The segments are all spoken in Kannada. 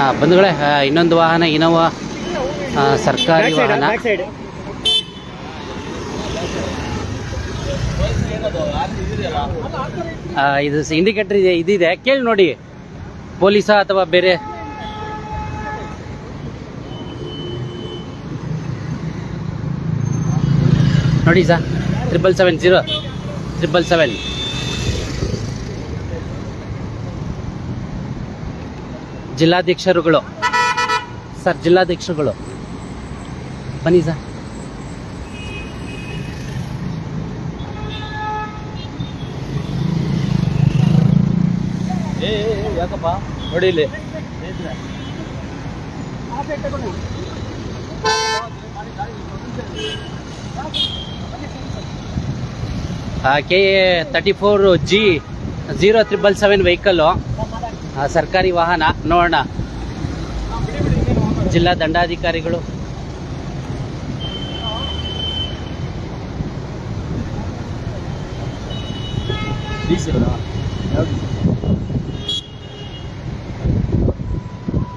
ಹಾಂ ಬಂಧುಗಳೇ ಇನ್ನೊಂದು ವಾಹನ ಇನೋವಾ ಸರ್ಕಾರಿ ವಾಹನ. ಇದು ಇಂಡಿಕೇಟರ್ ಇದೆ ಇದಿದೆ. ಕೇಳಿ ನೋಡಿ. ಪೊಲೀಸ ಅಥವಾ ಬೇರೆ? ನೋಡಿ sir triple seven zero triple seven ಜಿಲ್ಲಾಧ್ಯಕ್ಷರುಗಳು. Sir ಜಿಲ್ಲಾಧ್ಯಕ್ಷರುಗಳು. ಬನ್ನಿ ಸರ್. ಏ ಯಾಕಪ್ಪ? ನೋಡಿ ಇಲ್ಲಿ. K A thirty four G zero triple seven vehicle ಸರ್ಕಾರಿ ವಾಹನ ನೋಡೋಣ. ಜಿಲ್ಲಾ ದಂಡಾಧಿಕಾರಿಗಳು.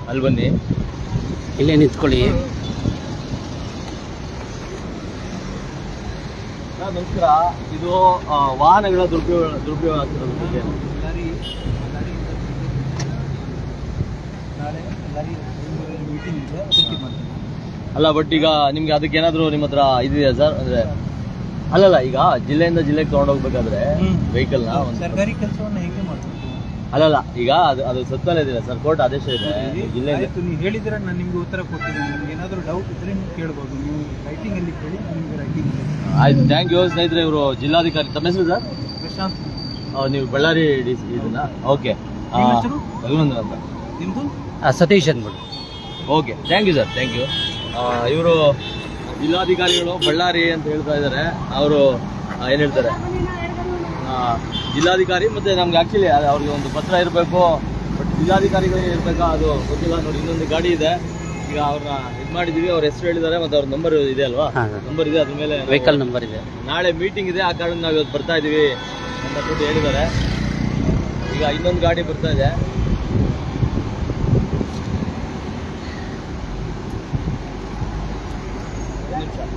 ಅಲ್ಲಿ ಬನ್ನಿ. ಇಲ್ಲೇ ನಿಂತ್ಕೊಳ್ಳಿ. ನಮಸ್ಕಾರ. ಇದು ವಾಹನಗಳ ದುರುಪಯೋಗ ದುರುಪಯೋಗ ಆಗ್ತಿರೋದ್ರ ಬಗ್ಗೆ ಅಲ್ಲ ಬಟ್ ಈಗ ನಿಮ್ಗೆ ಅದಕ್ಕೆ ಏನಾದ್ರು ನಿಮ್ಮ ಹತ್ರ ಇದೆಯಾ ಸರ್ ಅಂದ್ರೆ ಅಲ್ಲಲ್ಲ ಈಗ ಜಿಲ್ಲೆಯಿಂದ ಜಿಲ್ಲೆಗೆ ತಗೊಂಡೋಗ್ಬೇಕಾದ್ರೆ ವೆಹಿಕಲ್ನ ಸರ್ಕಾರಿ ಕೆಲಸವನ್ನು ಹೇಗೆ ಅಲ್ಲಲ್ಲ ಈಗ ಅದು ಅದು ಸತ್ತಲ್ಲೇ ಇದೆಯಲ್ಲ ಸರ್ ಕೋರ್ಟ್ ಆದೇಶ ಇದೆ ಜಿಲ್ಲೆ ನೀವು ಹೇಳಿದ್ರೆ ನಾನು ನಿಮ್ಗೆ ಉತ್ತರ ಕೊಡ್ತೀನಿ. ನಿಮ್ಗೆ ಏನಾದರೂ ಡೌಟ್ ಇದ್ರೆ ನೀವು ಕೇಳ್ಬೋದು. ನೀವು ರೈಟಿಂಗ್ ಅಲ್ಲಿ ಕೇಳಿ ನಿಮ್ಗೆ ರೈಟಿಂಗ್ ಆಯ್ತು ಥ್ಯಾಂಕ್ ಯು ಸ್ನೇಹಿತರೆ ಇವರು ಜಿಲ್ಲಾಧಿಕಾರಿ. ತಮ್ಮ ಹೆಸರು ಸರ್ ಪ್ರಶಾಂತ್. ನೀವು ಬಳ್ಳಾರಿ ಡಿ ಸಿ ಇದನ್ನ? ಓಕೆ. ಅಭಿನಂದನ್ ರಘುನಂದನ್ ಅಂತ. ನಿಮ್ಮದು ಸತೀಶ್ ಅಂದ್ಬಿಟ್ಟು. Okay thank you sir thank you ಇವರು ಜಿಲ್ಲಾಧಿಕಾರಿಗಳು ಬಳ್ಳಾರಿ ಅಂತ ಹೇಳ್ತಾ ಇದ್ದಾರೆ ಅವರು ಏನು ಹೇಳ್ತಾರೆ? ಜಿಲ್ಲಾಧಿಕಾರಿ ಮತ್ತೆ ನಮ್ಗೆ ಆ್ಯಕ್ಚುಲಿ ಅವ್ರಿಗೆ ಒಂದು ಪತ್ರ ಇರಬೇಕು. ಬಟ್ ಜಿಲ್ಲಾಧಿಕಾರಿಗಳಿಗೆ ಇರಬೇಕಾ ಅದು ಗೊತ್ತಿಲ್ಲ. ನೋಡಿ ಇನ್ನೊಂದು ಗಾಡಿ ಇದೆ. ಈಗ ಅವ್ರನ್ನ ಇದು ಮಾಡಿದ್ದೀವಿ ಅವ್ರ ಹೆಸರು ಹೇಳಿದ್ದಾರೆ ಮತ್ತೆ ಅವ್ರ ನಂಬರ್ ಇದೆ ಅಲ್ವಾ? ನಂಬರ್ ಇದೆ ಅದ್ರ ಮೇಲೆ ವೆಹಿಕಲ್ ನಂಬರ್ ಇದೆ. ನಾಳೆ ಮೀಟಿಂಗ್ ಇದೆ. ಆ ಕಾರಣ ನಾವು ಇವತ್ತು ಬರ್ತಾ ಇದ್ದೀವಿ ಅಂತ ಹೇಳಿದ್ದಾರೆ. ಈಗ ಇನ್ನೊಂದು ಗಾಡಿ ಬರ್ತಾ ಇದೆ.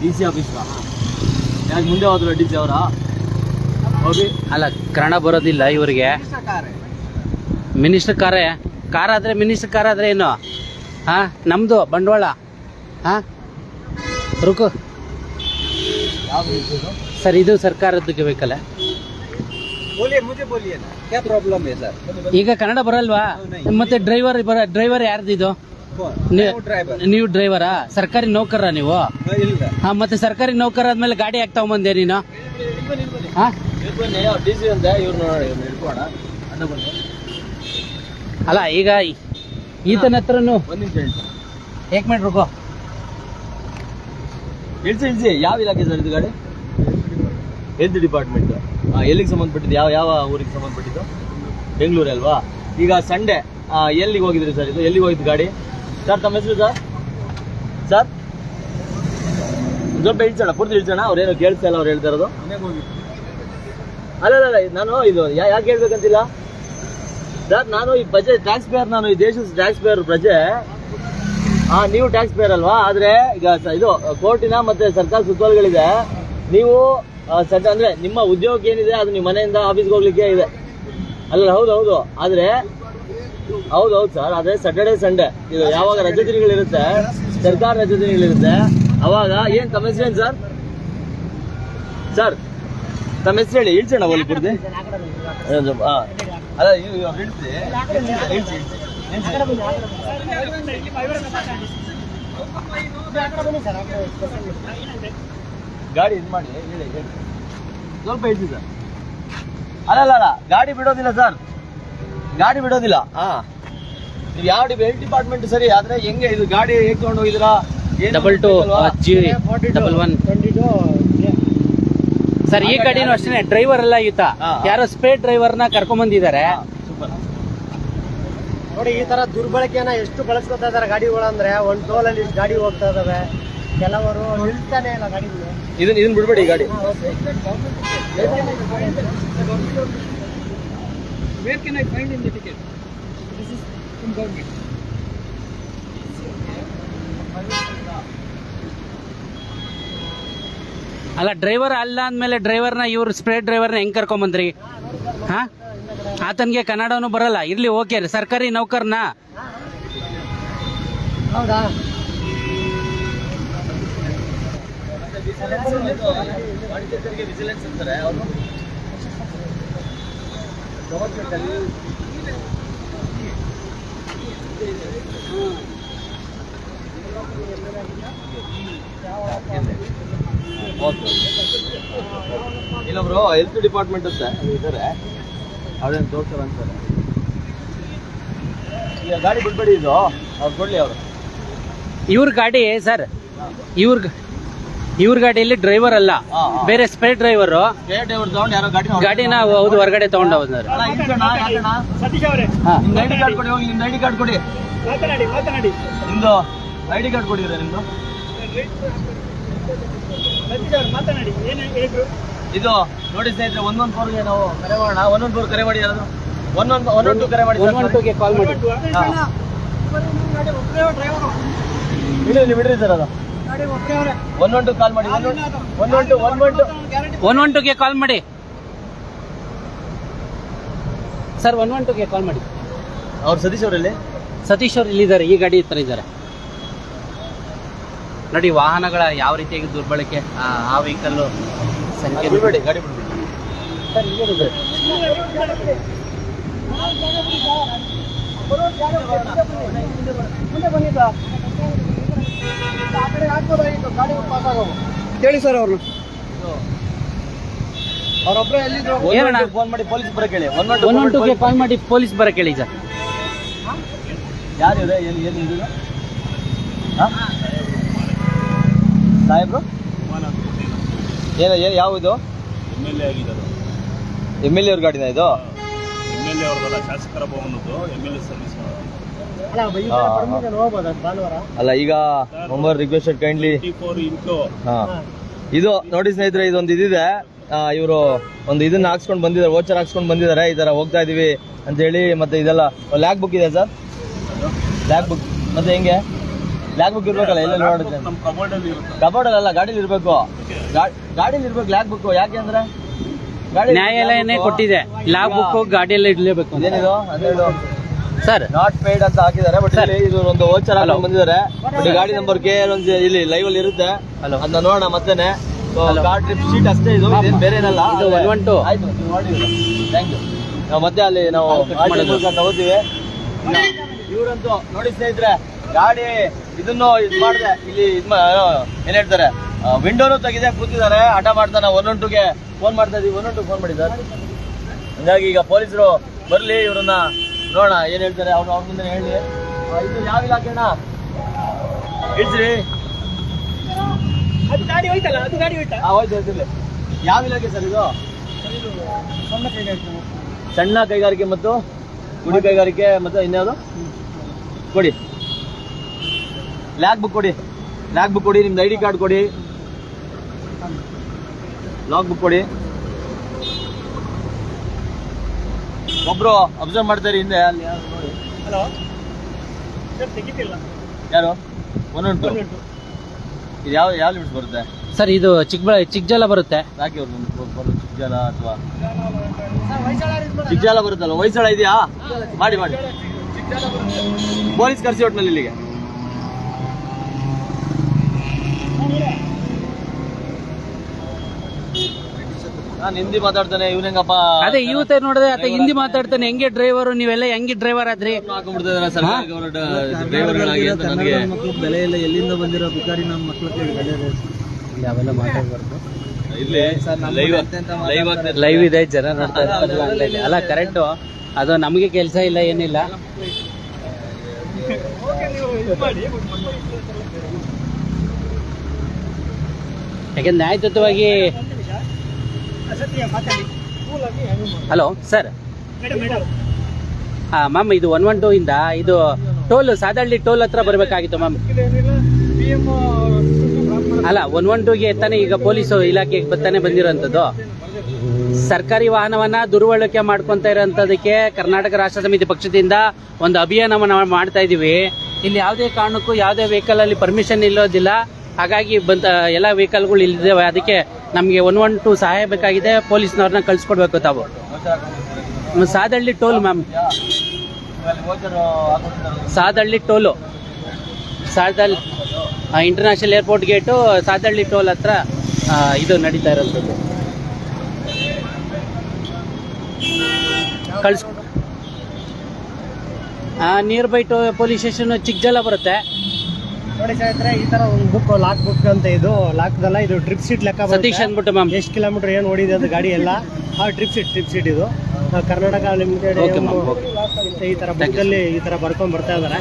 ಡಿ ಸಿ ಆಫೀಸ್ ಯಾಕೆ ಮುಂದೆ ಹೋದ್ರು ಡಿ ಸಿ ಅವರಾ? ಹೋಗಿ. ಅಲ್ಲ ಕನ್ನಡ ಬರೋದಿಲ್ಲ ಇವರಿಗೆ. ಮಿನಿಸ್ಟರ್ ಕಾರೇ ಕಾರ್ ಆದರೆ ಮಿನಿಸ್ಟರ್ ಕಾರ್ ಆದರೆ ಏನು? ಹಾಂ ನಮ್ಮದು ಬಂಡವಾಳ. ಹಾಂ? ರುಕು. ಸರ್ ಇದು ಸರ್ಕಾರದಕ್ಕೆ ಬೇಕಲ್ಲ. ಈಗ ಕನ್ನಡ ಬರಲ್ವಾ? ಮತ್ತೆ ಡ್ರೈವರ್ ಬರ ಡ್ರೈವರ್ ಯಾರ್ದು ಇದು? ನೀವು ಡ್ರೈವರಾ ಸರ್ಕಾರಿ ನೌಕರ ನೀವು? ಹಾ ಮತ್ತೆ ಸರ್ಕಾರಿ ನೌಕರ ಆದ್ಮೇಲೆ ಗಾಡಿ ಯಾಕೆ ತಗೊಂಬಂದೆ ನೀನು? ಅಲ್ಲ ಈಗ ಈತನ ಹತ್ರನು ಏಕ್ ಮಾಡ್ಬೇಕು ಇಳಿಸಿ ಇಳಿಸಿ ಯಾವ ಇಲಾಖೆ ಸರ್ ಇದು ಗಾಡಿ? ಹೆಲ್ತ್ ಡಿಪಾರ್ಟ್ಮೆಂಟ್ ಎಲ್ಲಿಗೆ ಸಂಬಂಧಪಟ್ಟಿದ್ದು? ಯಾವ ಯಾವ ಊರಿಗೆ ಸಂಬಂಧಪಟ್ಟಿದ್ದು? ಬೆಂಗಳೂರು ಅಲ್ವಾ? ಈಗ ಸಂಡೆ ಎಲ್ಲಿಗೆ ಹೋಗಿದ್ರಿ ಸರ್ ಇದು? ಎಲ್ಲಿಗೆ ಹೋಗಿದ್ದು ಗಾಡಿ? ಸರ್ ತಮ್ಮ ಹೆಸರು ಸರ್? ಸರ್? ಸ್ವಲ್ಪ ಇಳಿಸೋಣ ಪೂರ್ತಿ ಇಳಿಸೋಣ ಅವ್ರೇನು ಕೇಳ್ತಾ ಇಲ್ಲ ಅವ್ರು ಹೇಳ್ತಾ ಇರೋದು. ಅಲ್ಲ ಅಲ್ಲ, ನಾನು ಇದು ಯಾಕೆ ಹೇಳ್ಬೇಕಂತಿಲ್ಲ? ಸರ್ ನಾನು ಈ ಪ್ರಜೆ ಟ್ಯಾಕ್ಸ್ ಪೇಯರ್ ನಾನು ಈ ದೇಶದ ಟ್ಯಾಕ್ಸ್ ಪೇಯರ್ ಪ್ರಜೆ. ಹಾ ನೀವು ಟ್ಯಾಕ್ಸ್ ಪೇಯರ್ ಅಲ್ವಾ? ಆದ್ರೆ ಈಗ ಇದು ಕೋರ್ಟಿನ ಮತ್ತೆ ಸರ್ಕಾರ ಸುತ್ತೋಲೆಗಳಿದೆ. ನೀವು ಸರ್ಕಾರ ಅಂದ್ರೆ ನಿಮ್ಮ ಉದ್ಯೋಗ ಏನಿದೆ ಅದು ನಿಮ್ಮ ಮನೆಯಿಂದ ಆಫೀಸ್ಗೆ ಹೋಗ್ಲಿಕ್ಕೆ ಇದೆ. ಅಲ್ಲ ಹೌದು ಹೌದು. ಆದ್ರೆ ಹೌದು ಸರ್ ಅದೇ ಸ್ಯಾಟರ್ಡೆ ಸಂಡೇ ಇದು ಯಾವಾಗ ರಜೆ ದಿನಗಳಿರುತ್ತೆ ಸರ್ಕಾರ ರಜೆ ದಿನಗಳಿರುತ್ತೆ ಅವಾಗ ಏನ್ ತಮ್ಮ ಹೆಸರೇನು ಸರ್? ಸರ್ ತಮ್ಮ ಹೆಸರು ಹೇಳಿ ಇಳ್ಸೋಣ ಹೋಗ್ಲಿ ಪೂರ್ತಿ ಒಂದು, ಅಲ್ಲ. ಗಾಡಿ ಇದು ಮಾಡಿ ಹೇಳಿ ಹೇಳಿ. ಸ್ವಲ್ಪ ಇಳಿಸಿ ಸರ್. ಅಲ್ಲ ಅಲ್ಲ ಗಾಡಿ ಬಿಡೋದಿಲ್ಲ ಸರ್. ಗಾಡಿ ಬಿಡೋದಿಲ್ಲ. ಹಾ. ನೀವು ಯಾವ ಹೆಲ್ತ್ ಡಿಪಾರ್ಟ್ಮೆಂಟ್ ಸರಿ ಆದ್ರೆ ಹೆಂಗೆ ಇದು ಗಾಡಿ ಹೇಗೆ ತಗೊಂಡು ಹೋಗಿದ್ರಾ double two? G double one sir ಈ ಗಾಡಿನೂ ಅಷ್ಟೇ ಡ್ರೈವರ್ ಎಲ್ಲ ಈತ. ಯಾರೋ ಸ್ಪೇಡ್ ಡ್ರೈವರ್ನ ಕರ್ಕೊಂಡ್ ಬಂದಿದ್ದಾರೆ. ನೋಡಿ ಈ ತರ ದುರ್ಬಳಕೆಯನ್ನ ಎಷ್ಟು ಬಳಸ್ಕೊತಾ ಇದಾರೆ ಗಾಡಿಗಳು ಅಂದ್ರೆ ಒಂದ್ ಟೋಲಲ್ಲಿ ಅಲ್ಲಿ ಗಾಡಿ ಹೋಗ್ತಾ ಇದಾವೆ. ಕೆಲವರು ನಿಲ್ತಾನೆ ಇಲ್ಲ ಗಾಡಿಗಳು. ಇದನ್ನ ಇದನ್ನ ಬಿಡ್ಬೇಡಿ ಈ ಗಾಡಿ. Where can I find in the ticket? This is from government. ಅಲ್ಲ ಡ್ರೈವರ್ ಅಲ್ಲ ಅಂದಮೇಲೆ ಡ್ರೈವರ್ನ ಇವ್ರು ಸ್ಪ್ರೇ ಡ್ರೈವರ್ನ ಹೆಂಗೆ ಕರ್ಕೊಂಬಂದ್ರಿ ಹಾಂ? ಆತನಿಗೆ ಕನ್ನಡನೂ ಬರಲ್ಲ. ಇರಲಿ ಓಕೆ ಸರ್ಕಾರಿ ನೌಕರ್ನ? ಹೌದಾ? ವಿಜಿಲೆನ್ಸ್ ಅಂತಾರೆ. ಅವರು ಇಲ್ಲೊಬ್ರು ಹೆಲ್ತ್ ಡಿಪಾರ್ಟ್ಮೆಂಟ್ ಅಂತ ಇದ್ದಾರೆ ಅವ್ರೇನು ತೋರ್ಸಲ್ಲ ಅಂತಾರೆ ಈಗ ಗಾಡಿ ಬಿಡ್ಬೇಡಿ ಇದು. ಅವ್ರು ಕೊಡ್ಲಿ ಅವರು. ಇವ್ರ ಗಾಡಿ, ಸರ್. ಇವ್ರ ಇವ್ರ ಗಾಡಿಯಲ್ಲಿ ಡ್ರೈವರ್ ಅಲ್ಲ. ಬೇರೆ ಸ್ಪೇಡ್ ಡ್ರೈವರ್ ಗಾಡಿನ ಹೌದು ಹೊರಗಡೆ ತಗೊಂಡ್ ಹೋದ್ರು ಅಣ್ಣ, ಸತೀಶ್ ಅವರೇ ಹಾ. ನಿಮ್ದು ಐ ಡಿ ಕಾರ್ಡ್ ಕೊಡಿ ಹೋಗಿ ನಿಮ್ದು ಐಡಿ ಕಾರ್ಡ್ ಕೊಡಿ ನಿಮ್ದು. ಇದು ನೋಡಿ ಸ್ನೇಹಿತರೆ ಒಂದೊಂದು ಫೋರ್ಗೆ ನಾವು ಕರೆ ಮಾಡೋಣ. ಒಂದೊಂದು ಫೋರ್ ಕರೆ ಮಾಡಿ ಯಾರಾದ್ರು? ಒಂದೊಂದು ಒಂದೊಂದು ಕರೆ ಮಾಡಿ ಒನ್ ಒನ್ ಟೂಗೆ ಕಾಲ್ ಮಾಡಿ. ಬಿಡ್ರಿ ನೀವು ಬಿಡ್ರಿ ಸರ್ ಅದು. ಒನ್ ಒನ್ ಟು ಕಾಲ್ ಮಾಡಿ one one two one one two one one ಟೂಗೆ ಕಾಲ್ ಮಾಡಿ. ಸರ್ ಒನ್ ಒನ್ ಟುಗೆ ಕಾಲ್ ಮಾಡಿ. ಅವ್ರು ಸತೀಶ್ ಅವರಲ್ಲಿ? ಸತೀಶ್ ಅವ್ರು ಇಲ್ಲಿದ್ದಾರೆ ಈ ಗಾಡಿ ಹತ್ರ ಇದ್ದಾರೆ. ನೋಡಿ ವಾಹನಗಳ ಯಾವ ರೀತಿಯಾಗಿ ದುರ್ಬಳಕೆ ಆ, ಆ ವೆಹಿಕಲ್ ಸಂಖ್ಯೆ ಬಿಡ್ಬೇಡಿ ಗಾಡಿ ಬಿಡ್ಬೇಡಿ. ಸರ್, ಇದೆ. ಕೇಳಿ ಸರ್. ಅವ್ರು ಅವ್ರೊಬ್ರು ಎಲ್ಲಿದ್ರು? ಏನಣ್ಣ? ಫೋನ್ ಮಾಡಿ ಪೊಲೀಸ್ ಬರಕ್ಕೆ ಹೇಳಿ ಒನ್ ಒನ್ ಒನ್ ಟೂಗೆ ಕಾಲ್ ಮಾಡಿ ಪೊಲೀಸ್ ಬರಕ್ಕೆ ಹೇಳಿ ಸರ್. ಯಾರು ಇದೆ ಏನು ಏನು ಇದು? ಸಾಹೇಬ್ರು? ಏನು ಏನು ಯಾವ ಇದು? ಎಂ ಎಲ್ ಎ ಆಗಿದ್ದಾರೆ. ಎಂ ಎಲ್ ಎ ಅವ್ರ ಗಾಡಿನ ಇದು? ಎಂ ಎಲ್ ಎ ಅವ್ರದಲ್ಲ ಶಾಸಕರ ಭವನದ್ದು ಎಂ ಎಲ್ ಎ ಸರ್ವಿಸ್ ಅಲ್ಲ ಈಗ ಮೆಂಬರ್ ರಿಕ್ವೆಸ್ಟೆಡ್ ಕೈಂಡ್ಲಿ ಇದು ನೋಡಿ ಸ್ನೇಹಿತರೆ ಇದೊಂದು ಇದಿದೆ. ಇವರು ಒಂದು ಇದನ್ನ ಹಾಕ್ಸ್ಕೊಂಡು ಬಂದಿದ್ದಾರೆ ವೋಚರ್ ಹಾಕ್ಸ್ಕೊಂಡು ಬಂದಿದ್ದಾರೆ ಈ ತರ ಹೋಗ್ತಾ ಇದೀವಿ ಅಂತ ಹೇಳಿ ಮತ್ತೆ ಇದೆಲ್ಲ ಲ್ಯಾಕ್ ಬುಕ್ ಇದೆ ಸರ್? ಲ್ಯಾಕ್ ಬುಕ್ ಮತ್ತೆ ಹೆಂಗೆ? ಲ್ಯಾಕ್ ಬುಕ್ ಇರ್ಬೇಕಲ್ಲ ಎಲ್ಲ ನೋಡುತ್ತೆ ಕಬೋರ್ಡಲ್ಲ ಅಲ್ಲ ಗಾಡಿಲಿ ಇರ್ಬೇಕು. ಗಾಡಿಲಿ ಇರ್ಬೇಕು ಲ್ಯಾಕ್ ಬುಕ್ ಯಾಕೆ ಅಂದ್ರೆ? ಗಾಡಿ ನ್ಯಾಯಾಲಯನೇ ಕೊಟ್ಟಿದೆ. ಲ್ಯಾಕ್ ಬುಕ್ ಗಾಡಿಯಲ್ಲಿ ಇಡ್ಲೇಬೇಕು ಏನಿದು ಅದೇ ಹನ್ನೆರಡು ಸರ್ ನಾಟ್ ಪೇಡ್ ಅಂತ ಹಾಕಿದ್ದಾರೆ ಬಟ್ ಇಲ್ಲಿ ಇದು ಒಂದು ವೋಚರ್ ಅಲ್ಲ ಬಂದಿದ್ದಾರೆ. ಬಟ್ ಗಾಡಿ ನಂಬರ್ ಕೆ ಒಂದು ಇಲ್ಲಿ ಲೈವ್ ಅಲ್ಲಿ ಇರುತ್ತೆ. ಅದನ್ನ ನೋಡೋಣ ಮತ್ತೆನೆ. ಕಾರ್ ಟ್ರಿಪ್ ಶೀಟ್ ಅಷ್ಟೇ ಇದು ಬೇರೆ ಏನಲ್ಲ. ಆಯ್ತು ನೋಡಿ ಥ್ಯಾಂಕ್ ಯು ನಾವು ಮತ್ತೆ ಅಲ್ಲಿ ನಾವು ತಗೋತೀವಿ. ಇವರಂತೂ ನೋಡಿ ಸ್ನೇಹಿತರೆ ಗಾಡಿ ಇದನ್ನು ಇದು ಮಾಡಿದೆ ಇಲ್ಲಿ ಇದು ಏನೋ ಹೇಳ್ತಾರೆ? ವಿಂಡೋನು ತೆಗಿದೆ ಕೂತಿದ್ದಾರೆ. ಹಠ ಮಾಡ್ತಾನೆ ಒನ್ ಒನ್ ಟುಗೆ ಫೋನ್ ಮಾಡ್ತಾ ಇದೀವಿ. ಒನ್ ಒನ್ ಟು ಫೋನ್ ಮಾಡಿ ಸರ್. ಹಂಗಾಗಿ ಈಗ ಪೊಲೀಸರು ಬರ್ಲಿ ಇವ್ರನ್ನ ನೋಡೋಣ ಏನ್ ಹೇಳ್ತಾರೆ ಅವ್ರು ಅವ್ರ ಮುಂದೆ ಹೇಳಿ ಇದು ಯಾವ ಇಲಾಖೆ ಅಣ್ಣ? ಇಳ್ಸ್ರಿ ಅದು ಗಾಡಿ ಹೋಯ್ತಲ್ಲ ಅದು ಗಾಡಿ ಹೋಯ್ತಾ? ಹೋಯ್ತು ಹೇಳ್ತಿರ್ಲಿ ಯಾವ ಇಲಾಖೆ ಸರ್ ಇದು? ಸಣ್ಣ ಕೈಗಾರಿಕೆ ಮತ್ತು ಗುಡಿ ಕೈಗಾರಿಕೆ ಮತ್ತು ಇನ್ಯಾವುದು? ಕೊಡಿ. ಲ್ಯಾಕ್ ಬುಕ್ ಕೊಡಿ. ಲ್ಯಾಕ್ ಬುಕ್ ಕೊಡಿ ನಿಮ್ದು ಐ ಡಿ ಕಾರ್ಡ್ ಕೊಡಿ. ಲಾಕ್ ಬುಕ್ ಕೊಡಿ. ಒಬ್ರು ಅಬ್ಸರ್ವ್ ಮಾಡ್ತಾರೆ ಹಿಂದೆ ಅಲ್ಲಿ ಯಾರು ನೋಡಿ? ಹಲೋ? ಸರ್ ತೆಗಿತಿಲ್ಲ. ಯಾರು? ಒನ್ ಉಂಟು ಇದು ಯಾವ ಯಾವ ಲಿಮಿಟ್ಸ್ ಬರುತ್ತೆ? ಸರ್ ಇದು ಚಿಕ್ಕ ಚಿಕ್ಕಜಾಲ ಬರುತ್ತೆ. ಯಾಕೆ ಅವ್ರು ಬಂದು ಅಥವಾ? ಚಿಕ್ಕಜಾಲ ಅಥವಾ ಚಿಕ್ಕಜಾಲ ಬರುತ್ತಲ್ಲ ಹೊಯ್ಸಳ ಇದೆಯಾ? ಮಾಡಿ ಮಾಡಿ. ಪೊಲೀಸ್ ಕರ್ಸಿ ಒಟ್ಟಿನಲ್ಲಿ ಇಲ್ಲಿಗೆ. ನಾನು ಹಿಂದಿ ಮಾತಾಡ್ತಾನೆ ಇವ್ನ ಹೆಂಗಪ್ಪ? ಅದೇ ಯೂತ್ ನೋಡಿದ್ರೆ ಆತ ಹಿಂದಿ ಮಾತಾಡ್ತಾನೆ ಹೆಂಗೆ ಡ್ರೈವರ್ ನೀವೆಲ್ಲ ಹೆಂಗೆ ಡ್ರೈವರ್ ಆದ್ರಿ? ಹಾಕೊಂಡ್ಬಿಡ್ತಿದಾರೆ ಸರ್ಕಾರ ಗೌರ್ಮೆಂಟ್ ಡ್ರೈವರ್ಗಳಾಗಿ ಅಂತ ನನಗೆ. ಬೆಲೆ ಇಲ್ಲ ಎಲ್ಲಿಂದ ಬಂದಿರೋ ಬಿಕಾರಿ ನಮ್ಮ ಮಕ್ಕಳು ಬೆಲೆ ಅವೆಲ್ಲ ಮಾತಾಡ್ಬಾರ್ದು. ಇಲ್ಲಿ ಲೈವ್ ಲೈವ್ ಇದೆ ಜನ ನೋಡ್ತಾ. ಅಲ್ಲ ಕರೆಕ್ಟು ಅದು ನಮಗೆ ಕೆಲಸ ಇಲ್ಲ ಏನಿಲ್ಲ. ಯಾಕೆಂದ್ರೆ ನ್ಯಾಯಯುತವಾಗಿ ಹಲೋ, ಸರ್. ಹಾಂ ಮ್ಯಾಮ್ ಇದು ಒನ್ ಒನ್ ಟೂ ಇಂದ ಇದು ಟೋಲ್, ಸಾದಳ್ಳಿ ಟೋಲ್ ಹತ್ರ ಬರಬೇಕಾಗಿತ್ತು ಮ್ಯಾಮ್ ಅಲ್ಲ ಒನ್ ಒನ್ ಟೂಗೆ ತಾನೇ ಈಗ ಪೊಲೀಸು ಇಲಾಖೆಗೆ ಬರ್ತಾನೆ ಬಂದಿರೋಂಥದ್ದು. ಸರ್ಕಾರಿ ವಾಹನವನ್ನ ದುರ್ಬಳಕೆ ಮಾಡ್ಕೊತಾ ಇರೋಂಥದಕ್ಕೆ ಕರ್ನಾಟಕ ರಾಷ್ಟ್ರ ಸಮಿತಿ ಪಕ್ಷದಿಂದ ಒಂದು ಅಭಿಯಾನವನ್ನ ಮಾಡ್ತಾ ಇದ್ದೀವಿ ಇಲ್ಲಿ ಯಾವುದೇ ಕಾರಣಕ್ಕೂ ಯಾವುದೇ ವೆಹಿಕಲ್ ಅಲ್ಲಿ ಪರ್ಮಿಷನ್ ಇಲ್ಲೋದಿಲ್ಲ. ಹಾಗಾಗಿ ಬಂತ, ಎಲ್ಲ ವೆಹಿಕಲ್ಗಳು ಇಲ್ಲಿದ್ದಾವೆ ಅದಕ್ಕೆ ನಮಗೆ ಒನ್ ಒನ್ ಟೂ ಸಹಾಯ ಬೇಕಾಗಿದೆ, ಪೊಲೀಸ್ನವ್ರನ್ನ ಕಳಿಸ್ಕೊಡ್ಬೇಕು ತಾವು. Sadahalli toll ma'am. Sadahalli toll. Sadahalli international airport gate Sadahalli toll ಹತ್ರ ಇದು ನಡೀತಾ ಇರೋದು. ಕಳ್ಸ್ nearby to police station Chikkajala ಬರುತ್ತೆ. ನೋಡಿ ಸ್ನೇಹಿತರೆ ಈ ತರ ಒಂದು ಬುಕ್ ಲಾಕ್ ಬುಕ್ ಅಂತ ಇದು ಲಾಕ್ದಲ್ಲ ಇದು ಟ್ರಿಪ್ ಸೀಟ್ ಲೆಕ್ಕ. ಸತೀಶ್ ಅಂದ್ಬಿಟ್ಟು ಮ್ಯಾಮ್ ಎಷ್ಟು ಕಿಲೋಮೀಟರ್ ಏನು ಓಡಿದೆ ಅದು ಗಾಡಿ ಎಲ್ಲ ಆ ಟ್ರಿಪ್ ಸೀಟ್ ಟ್ರಿಪ್ ಸೀಟ್ ಇದು. ಕರ್ನಾಟಕ ಲಿಮಿಟೆಡ್ ಈ ತರ ಬುಕ್ಕಲ್ಲಿ ಅಲ್ಲಿ ಈ ತರ ಬರ್ಕೊಂಡ್ ಬರ್ತಾ ಇದಾರೆ.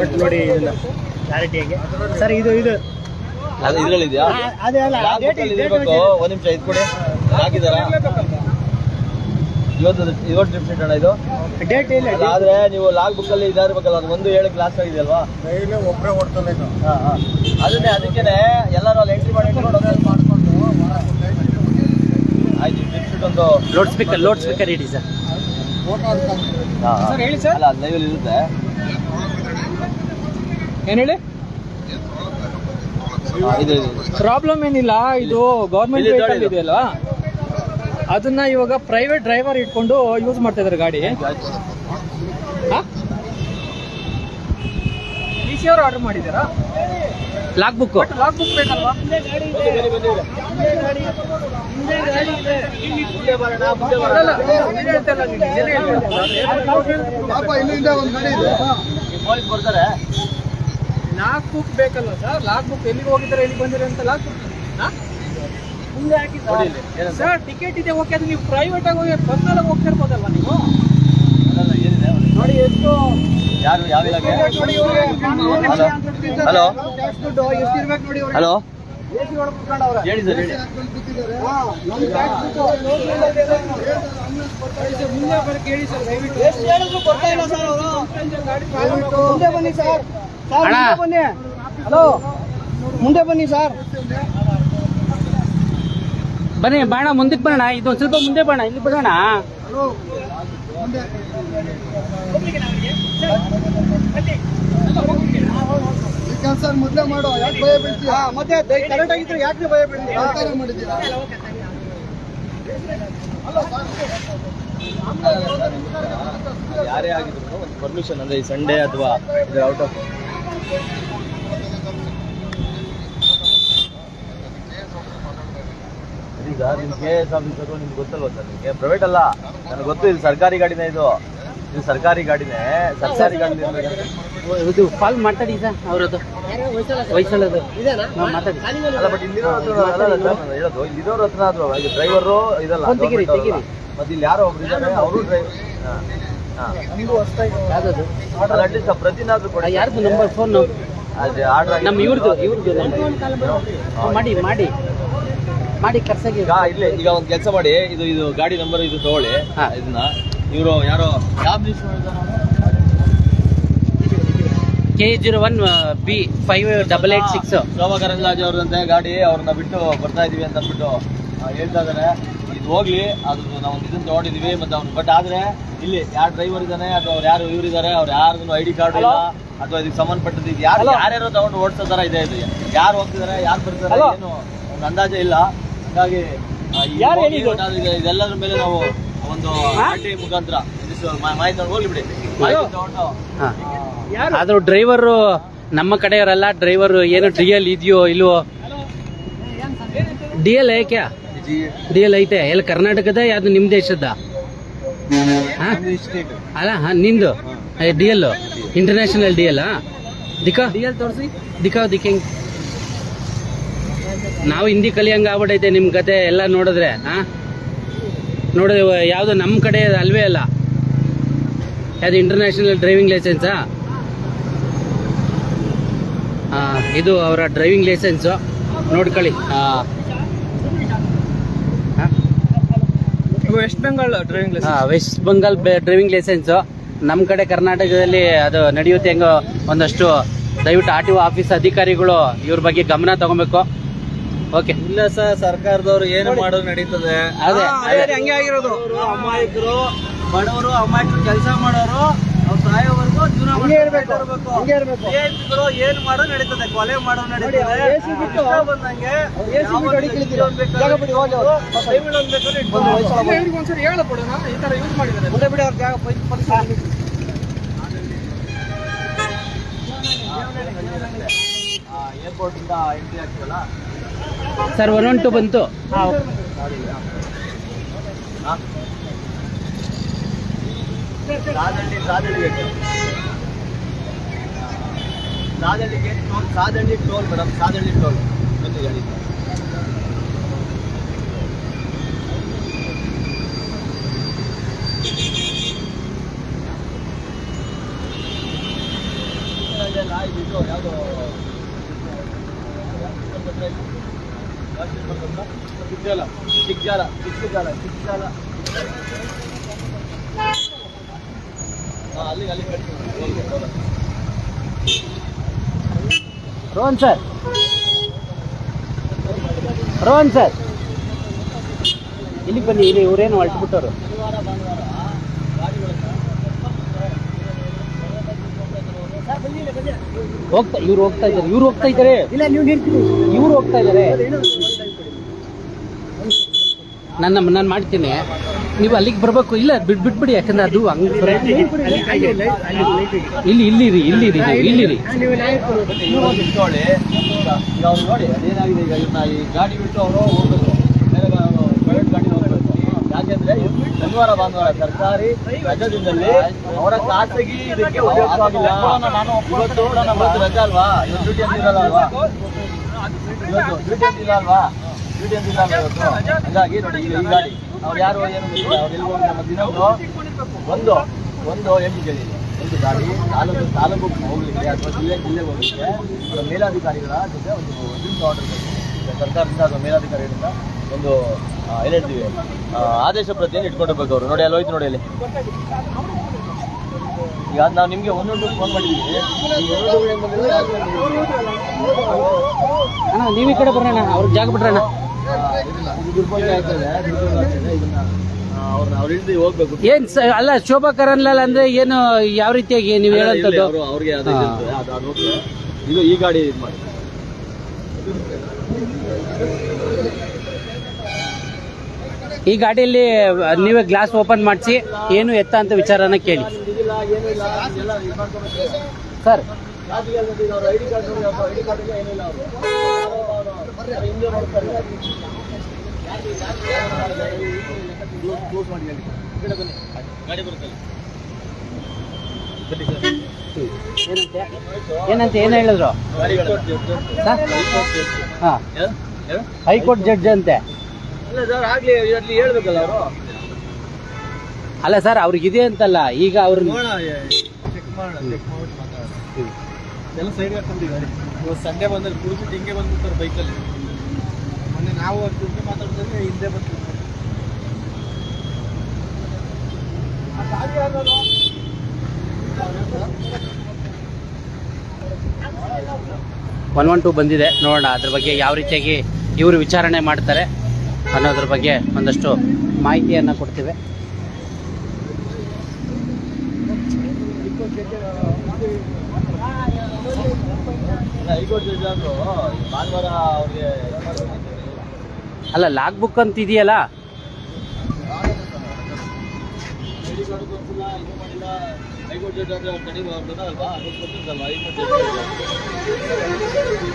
ಬಟ್ ನೋಡಿ ಇದನ್ನ ಕ್ಲಾರಿಟಿಯಾಗಿ ಸರ್ ಇದು ಇದು. ಅದು ಅಲ್ಲ. ಒಂದ್ ನಿಮಿಷ ಇದ್ಕೊಡಿ ಹಾಕಿದಾರ ಇವತ್ತು ಇವತ್ತು ಟ್ರಿಪ್ ಶೀಟ್ ಅಣ್ಣ ಇದು. ಡೇಟ್ ಇಲ್ಲ ಆದ್ರೆ ನೀವು ಲಾಗ್ ಬುಕ್ ಅಲ್ಲಿ ಇದಾಗಬೇಕಲ್ಲ ಅದು ಒಂದು ಏಳು ಗ್ಲಾಸ್ ಆಗಿದೆ ಅಲ್ವಾ? ಒಬ್ಬರೇ ಓಡ್ತಾನೆ ಹಾ, ಹಾ. ಅದನ್ನೇ ಅದಕ್ಕೇನೆ ಎಲ್ಲರೂ ಅಲ್ಲಿ ಎಂಟ್ರಿ ಮಾಡಿ ಮಾಡ್ಕೊಂಡು ಆಯ್ತು ಟ್ರಿಪ್ ಶೀಟ್ ಒಂದು ಲೋಡ್ ಸ್ಪೀಕರ್ ಲೋಡ್ ಸ್ಪೀಕರ್ ಇಡಿ ಸರ್ ಹಾ, ಹೇಳಿ ಸರ್. ಅಲ್ಲ ಅದು ಇರುತ್ತೆ. ಏನ್ ಹೇಳಿ. ಪ್ರಾಬ್ಲಮ್ ಏನಿಲ್ಲ ಇದು ಗೌರ್ಮೆಂಟ್ ಇಲ್ಲಿ ವೆಹಿಕಲ್ ನೋಡಿ ಇದು. ಇದೆಯಲ್ಲ ಅದನ್ನ ಇವಾಗ ಪ್ರೈವೇಟ್ ಡ್ರೈವರ್ ಇಟ್ಕೊಂಡು ಯೂಸ್ ಮಾಡ್ತಾ ಇದಾರೆ ಗಾಡಿ. ಆಯ್ತು. ಡಿ ಸಿ ಅವರು ಆರ್ಡರ್ ಮಾಡಿದಾರಾ ಲಾಕ್ ಬುಕ್ ಲಾಕ್ ಬುಕ್ ಬೇಕಲ್ವಾ ಲಾಕ್ ಬುಕ್ ಬೇಕಲ್ಲ ಸರ್? ಲಾಕ್ ಬುಕ್ ಎಲ್ಲಿಗೆ ಹೋಗಿದ್ದಾರೆ ಎಲ್ಲಿ ಬಂದಿರ ಅಂತ ಲಾಕ್ ಬುಕ್ ಸರ್ ಟಿಕೆಟ್ ಇದೆ ಓಕೆ ಅದು ನೀವು ಪ್ರೈವೇಟ್ ಆಗಿ ಹೋಗಿ ಬಸ್ನಲ್ಲಿ ಹೋಗ್ತಿರ್ಬೋದಲ್ವಾ ನೀವು? ಅಲ್ಲ, ಏನಿದೆ? ನೋಡಿ ಎಷ್ಟು ಯಾರು ಯಾವ ಹಲೋ. ಹಲೋ. ಹೇಳಿ ಸರ್ ಮುಂದೆ ಬರಕ್ಕೆ ಹೇಳಿ ಸರ್ ದಯವಿಟ್ಟು. ಎಷ್ಟು ಹೇಳಿದ್ರು ಬರ್ತಾ ಇಲ್ಲ ಸರ್ ಅವರು? ಮುಂದೆ ಬನ್ನಿ ಸರ್. ಸರ್ ಮುಂದೆ ಬನ್ನಿ. ಹಲೋ? ಮುಂದೆ ಬನ್ನಿ ಸರ್. ಬನ್ನಿ, ಬಾಣ, ಮುಂದಕ್ಕೆ ಬರೋಣ. ಇದು ಒಂದ್ ಸ್ವಲ್ಪ ಮುಂದೆ ಬಾಣ ಇಲ್ಲಿ ಬಿಡೋಣ ಕೆಲಸ ಮೊದಲೇ ಮಾಡೋ ಯಾಕೆ ಭಯ ಕರೆಕ್ಟ್ ಆಗಿದ್ರೆ ಯಾಕೆ ಭಯ ಯಾರೇ ಆಗಿದ್ರು ಒಂದು ಪರ್ಮಿಷನ್ ಅಂದ್ರೆ ಈ ಸಂಡೇ ಅಥವಾ ಔಟ್ ಆಫ್ ಈಗ ನಿಮ್ಗೆ ಕೆ ಎಸ್ ಆಫೀಸರು ನಿಮ್ಗೆ ಗೊತ್ತಲ್ವ ಸರ್ ನಿಮಗೆ? ಪ್ರೈವೇಟ್ ಅಲ್ಲ. ನನಗೆ ಗೊತ್ತು ಇದು ಸರ್ಕಾರಿ ಗಾಡಿನೇ ಇದು. ಇದು ಸರ್ಕಾರಿ ಗಾಡಿನೇ. ಸರ್ಕಾರಿ ಗಾಡಿ ಇದು ಕಾಲ್ ಮಾತಾಡಿ ಸರ್ ಅವ್ರದ್ದು. ವಯಸ್ಸಲ್ಲದು ಇದೇನಾ? ನಾವು ಮಾತಾಡಿ. ಅಲ್ಲ ಬಟ್ ಇಲ್ಲಿರೋ ಹತ್ರ ಅಲ್ಲ ಸರ್, ಹೇಳೋದು ಇಲ್ಲಿರೋರ ಹತ್ರ ಆದ್ರು ಈಗ ಡ್ರೈವರು ಇದಲ್ಲ ತೆಗೀರಿ, ತೆಗೀರಿ. ಮತ್ತೆ ಇಲ್ಲಿ ಯಾರೋ ಒಬ್ರು ಇದ್ದಾರೆ ಅವರು ಡ್ರೈವರ್ ಯಾವ್ದದು? ಅಟ್ಲೀಸ್ಟ್ ಪ್ರತಿನಾದ್ರೂ ಕೊಡಿ ಯಾರ್ದು ನಂಬರ್ ಫೋನ್ ಅದು ಆರ್ಡರ್ ನಮ್ಮ ಇವ್ರದ್ದು ಇವ್ರದ್ದು ಮಾಡಿ ಮಾಡಿ. ಮಾಡಿ ಕೆಲಸ ಈಗ ಇಲ್ಲೇ ಈಗ ಒಂದು ಕೆಲಸ ಮಾಡಿ ಇದು ಇದು ಗಾಡಿ ನಂಬರ್ ಇದು ತಗೊಳ್ಳಿ. ಇದನ್ನ. ಇವರು ಯಾರೋ ಯಾವ K zero one B five double eight six Shobha Karandlaje ಅವ್ರದಂತೆ ಗಾಡಿ ಅವ್ರನ್ನ ಬಿಟ್ಟು ಬರ್ತಾ ಇದೀವಿ ಅಂತ ಅಂದ್ಬಿಟ್ಟು ಹೇಳ್ತಾ ಇದಾರೆ. ಇದು ಹೋಗ್ಲಿ ಅದು ನಾವು ಇದನ್ನ ತಗೊಂಡಿದೀವಿ ಮತ್ತೆ ಅವ್ನು ಬಟ್ ಆದ್ರೆ ಇಲ್ಲಿ ಯಾರು ಡ್ರೈವರ್ ಇದ್ದಾನೆ ಅಥವಾ ಅವ್ರು ಯಾರು ಇವ್ರು ಇದಾರೆ ಅವ್ರು ಯಾರ್ದು ಐ ಡಿ ಕಾರ್ಡ್ ಇಲ್ಲ ಅಥವಾ ಇದಕ್ಕೆ ಸಂಬಂಧಪಟ್ಟದ್ದು ಇದು ಯಾರು ಯಾರ್ಯಾರೋ ತಗೊಂಡು ಓಡಿಸೋ ತರ ಇದೆ ಇದು. ಯಾರು ಹೋಗ್ತಿದಾರೆ ಯಾರು ಬರ್ತಾರೆ ಏನು ಒಂದು ಅಂದಾಜೆ ಇಲ್ಲ. ಹಾಗಾಗಿ? ಇದೆಲ್ಲದ್ರ ಮೇಲೆ ನಾವು ಒಂದು ಆರ್ ಟಿ ಮುಖಾಂತರ ಮಾಹಿತಿ ಹೋಗ್ಲಿ ಬಿಡಿ. ಮಾಹಿತಿ ತಗೊಂಡು ಆದ್ರೂ ಡ್ರೈವರು ನಮ್ಮ ಕಡೆಯವರಲ್ಲ ಡ್ರೈವರ್ ಏನು ಡಿ ಎಲ್ ಇದೆಯೋ ಇಲ್ವೋ? ಡಿ ಎಲ್ ಕ್ಯಾ ಡಿ ಎಲ್ ಐತೆ. ಎಲ್ಲ ಕರ್ನಾಟಕದ ಯಾವ್ದು ನಿಮ್ ದೇಶದ? ಹಾ? ಅಲ್ಲ ಹಾ ನಿಂದು? D L international D L ದಿಕ್ಕಾ D L ತೋರಿಸಿ. ದಿಕ್ಕ ದಿಕ್ಕಂಗ್ ನಾವು ಹಿಂದಿ ಕಲಿಯಂಗ ಆಗ್ಬಿಟ್ಟೈತೆ ನಿಮ್ ಕತೆ ಎಲ್ಲ ನೋಡಿದ್ರೆ ಹಾ ನೋಡಿದ್ರೆ ಯಾವ್ದು ನಮ್ಮ ಕಡೆ ಅಲ್ವೇ ಅಲ್ಲ. ಯಾವ್ದು ಇಂಟರ್ನ್ಯಾಷನಲ್ ಡ್ರೈವಿಂಗ್ ಲೈಸೆನ್ಸಾ ಇದು ಅವರ ಡ್ರೈವಿಂಗ್ ಲೈಸೆನ್ಸು ನೋಡ್ಕೊಳ್ಳಿ? West Bengal driving licence West Bengal driving licence ನಮ್ಮ ಕಡೆ ಕರ್ನಾಟಕದಲ್ಲಿ ಅದು ನಡೆಯುತ್ತೆ ಹೆಂಗೋ ಒಂದಷ್ಟು ದಯವಿಟ್ಟು ಆರ್ ಟಿ ಒ ಆಫೀಸ್ ಅಧಿಕಾರಿಗಳು ಇವ್ರ ಬಗ್ಗೆ ಗಮನ ತಗೊಬೇಕು. ಓಕೆ. ಇಲ್ಲ ಸರ್ ಸರ್ಕಾರದವ್ರು ಏನು ಮಾಡೋದು ನಡೀತದೆ. ಅದೇ ಅದೇ. ಹಂಗೆ ಆಗಿರೋದು ಬಡವರು, ಅಮಾಯಕರು ಬಡವರು ಅಮಾಯಕರು ಕೆಲಸ ಮಾಡೋರು ಅವ್ರು ಸಾಯೋವರೆಗೂ ಜೀವನ ಇರ್ಬೇಕು. ಇರ್ಬೇಕು. ಹಿಂಗೆ ಇರ್ಬೇಕು. ಏನ್ಗಳು ಏನ್ ಮಾಡೋ ನಡೀತದೆ. ಕೊಲೆ ಮಾಡೋ ನಡೀತದೆ. ಬಂದಂಗೆ ಒಂದ್ಸರಿ ಹೇಳಬಿಡೋಣ ಈ ತರ ಯೂಸ್ ಮಾಡಿದ್ದಾರೆ. ಮುಂದೆ ಬಿಡಿ ಅವ್ರ ಜಾಗ. ಏರ್ಪೋರ್ಟ್ ಇಂದ ಎಂಟ್ರಿ ಆಗ್ತೀವಲ್ಲ ಸರ್ ಒನ್ ಒನ್ ಟು ಬಂತು. ಗೇಟ್ ಟೋಲ್ ಸಾದಂಡಿ ಟೋಲ್ ಮೇಡಮ್ ಸಾದಂಡಿ ಟೋಲ್ ಬನ್ನಿ ಗಾಡಿ. ಯಾವುದೋ ಯಾವುದು ಅಲ್ಲಿ ಕಟ್ಟಿ ರೋಹನ್ ಸರ್. ರೋಹನ್ ಸರ್. ಇಲ್ಲಿಗೆ ಬನ್ನಿ ಇಲ್ಲಿ ಇವರೇನು ಹೊರಟ್ಬಿಟ್ಟವ್ರು ಹೋಗ್ತಾ ಇವ್ರು ಹೋಗ್ತಾ ಇದ್ದಾರೆ ಇವ್ರು ಹೋಗ್ತಾ ಇದ್ದಾರೆ. ಇಲ್ಲ ನೀವು. ಇವ್ರು ಹೋಗ್ತಾ ಇದ್ದಾರೆ. ನನ್ನ ನಾನು ಮಾಡ್ತೀನಿ ನೀವು ಅಲ್ಲಿಗೆ ಬರಬೇಕು ಇಲ್ಲ ಬಿಟ್ ಬಿಟ್ಬಿಡಿ ಯಾಕಂದ್ರೆ ಅದು ಹಂಗೆ. ಇಲ್ಲಿ ಇಲ್ಲಿ ರೀ ಇಲ್ಲಿ ರೀ ಇಲ್ಲಿ ನೀವು ಲೈಟ್ ಕೊಡು. ನೀವು ಒಂದು ನಿಂತ್ಕೊಳ್ಳಿ ಈಗ ಈಗ ಅವ್ರು ನೋಡಿ ಅದೇನಾಗಿದೆ ಈಗ ಇವ್ರನ್ನ ಈ ಗಾಡಿ ಬಿಟ್ಟು ಅವರು ಹೋಗ್ಬೇಕು ಬೇರೆ ಪ್ರೈವೇಟ್ ಗಾಡಿ ಹೋಗ್ಬೇಕು ಯಾಕೆಂದ್ರೆ ಶನಿವಾರ ಭಾನುವಾರ ಸರ್ಕಾರಿ ರಜಾದಿನದಲ್ಲಿ ಅವರ ಖಾಸಗಿ ಇದಕ್ಕೆ ಉಪಯೋಗವಾಗಿಲ್ಲ ಇವತ್ತು ಇವತ್ತು ರಜಾ ಅಲ್ವಾ ಇವತ್ತು ಡ್ಯೂಟಿ ಅಂತಿರಲ್ಲ ಅಲ್ವಾ ಇವತ್ತು ಡ್ಯೂಟಿ ಅಂತಿಲ್ಲ ಅಲ್ವಾ ಡ್ಯೂಟಿ ಇಲ್ಲ ಇವತ್ತು. ನೋಡಿ, ಈಗ ಈ ಗಾಡಿ, ಅವ್ರು ಯಾರು ಏನು ಗೊತ್ತಿಲ್ಲ. ಅವ್ರು ಎಲ್ಲಿ ಹೋಗಿ ನಮ್ಮ ಒಂದು ಒಂದು ಕೇಳಿ ಒಂದು ಗಾಡಿ, ತಾಲೂಕು ತಾಲೂಕು ಹೋಗ್ಲಿಕ್ಕೆ ಅಥವಾ ಜಿಲ್ಲೆ ಜಿಲ್ಲೆಗೆ ಹೋಗ್ಲಿಕ್ಕೆ ಅವರ ಮೇಲಾಧಿಕಾರಿಗಳ ಜೊತೆ ಒಂದು ಒಂದು ಆರ್ಡರ್ ಈಗ ಸರ್ಕಾರದಿಂದ ಅಥವಾ ಮೇಲಾಧಿಕಾರಿಗಳಿಂದ ಒಂದು ಏನ್ ಹೇಳ್ತೀವಿ ಆದೇಶ ಪ್ರತಿಯನ್ನು ಇಟ್ಕೊಂಡಿರ್ಬೇಕು ಅವರು. ನೋಡಿ, ಅಲ್ಲಿ ಹೋಯ್ತು ನೋಡಿ ಅಲ್ಲಿ. ಈಗ ನಾವು ನಿಮಗೆ ಒಂದೊಂದು ಫೋನ್ ಮಾಡಿದ್ದೀವಿ ನೀವು ಕಡೆ ಬರೋಣ ಅವ್ರಿಗೆ ಜಾಗ ಬಿಡ್ರಣ್ಣ ಏನ್ ಅಲ್ಲ ಶೋಭಾ ಕರನ್ಲಾಲ್ ಅಂದ್ರೆ ಏನು ಯಾವ ರೀತಿಯಾಗಿ ನೀವು ಹೇಳಂತದ್ದು ಅವರು ಅವ್ರಿಗೆ ಅದೇ ಹಾ. ಇರ್ತದೆ, ಅದು ಅದು ಇದು ಈ ಗಾಡಿ ಇದು ಮಾಡಿ. ಈ ಗಾಡಿಯಲ್ಲಿ ನೀವೇ ಗ್ಲಾಸ್ ಓಪನ್ ಮಾಡಿಸಿ ಏನು ಎತ್ತ ಅಂತ ವಿಚಾರನ ಕೇಳಿ. ಸರ್. ಕ್ಲೋಸ್ ಮಾಡಿ ಗಾಡಿ ಏನಂತ ಏನು ಹೇಳಿದ್ರು? ಹೈಕೋರ್ಟ್ ಜಡ್ಜ್ ಅಂತೆ. ಅಲ್ಲ ಸರ್ ಅವ್ರಿಗೆ ಇದೆ ಹೇಳ್ಬೇಕಲ್ಲ ಅವರು. ಅಲ್ಲ ಸರ್ ಅವ್ರಿಗಿದೆ ಅಂತಲ್ಲ ಈಗ ಅವ್ರ ಇವತ್ತು ಸಂಡೇ ಬಂದಲ್ಲಿ ಕುಡಿದ್ಬಿಟ್ಟು ಹಿಂಗೆ ಬಂದ್ಬಿಡ್ತಾರೆ ಬೈಕಲ್ಲಿ. ಮೊನ್ನೆ ನಾವು ಅವ್ರ ಜೊತೆ ಮಾತಾಡ್ತಾರೆ ಹಿಂದೆ ಬರ್ತೀವಿ ಒನ್ ಒನ್ ಟು ಬಂದಿದೆ, ನೋಡೋಣ ಅದ್ರ ಬಗ್ಗೆ ಯಾವ ರೀತಿಯಾಗಿ ಇವರು ವಿಚಾರಣೆ ಮಾಡ್ತಾರೆ ಅನ್ನೋದ್ರ ಬಗ್ಗೆ ಒಂದಷ್ಟು ಮಾಹಿತಿಯನ್ನು ಕೊಡ್ತೀವಿ. ಹೈಕೋರ್ಟ್ ಜಡ್ಜ್ ಆದ್ರು ಭಾನುವಾರ ಅವ್ರಿಗೆ ಇದು ಮಾಡ್ಬೇಕಿತ್ತು. ಅಲ್ಲ ಲಾಗ್ ಬುಕ್ ಅಂತ ಇದೆಯಲ್ಲ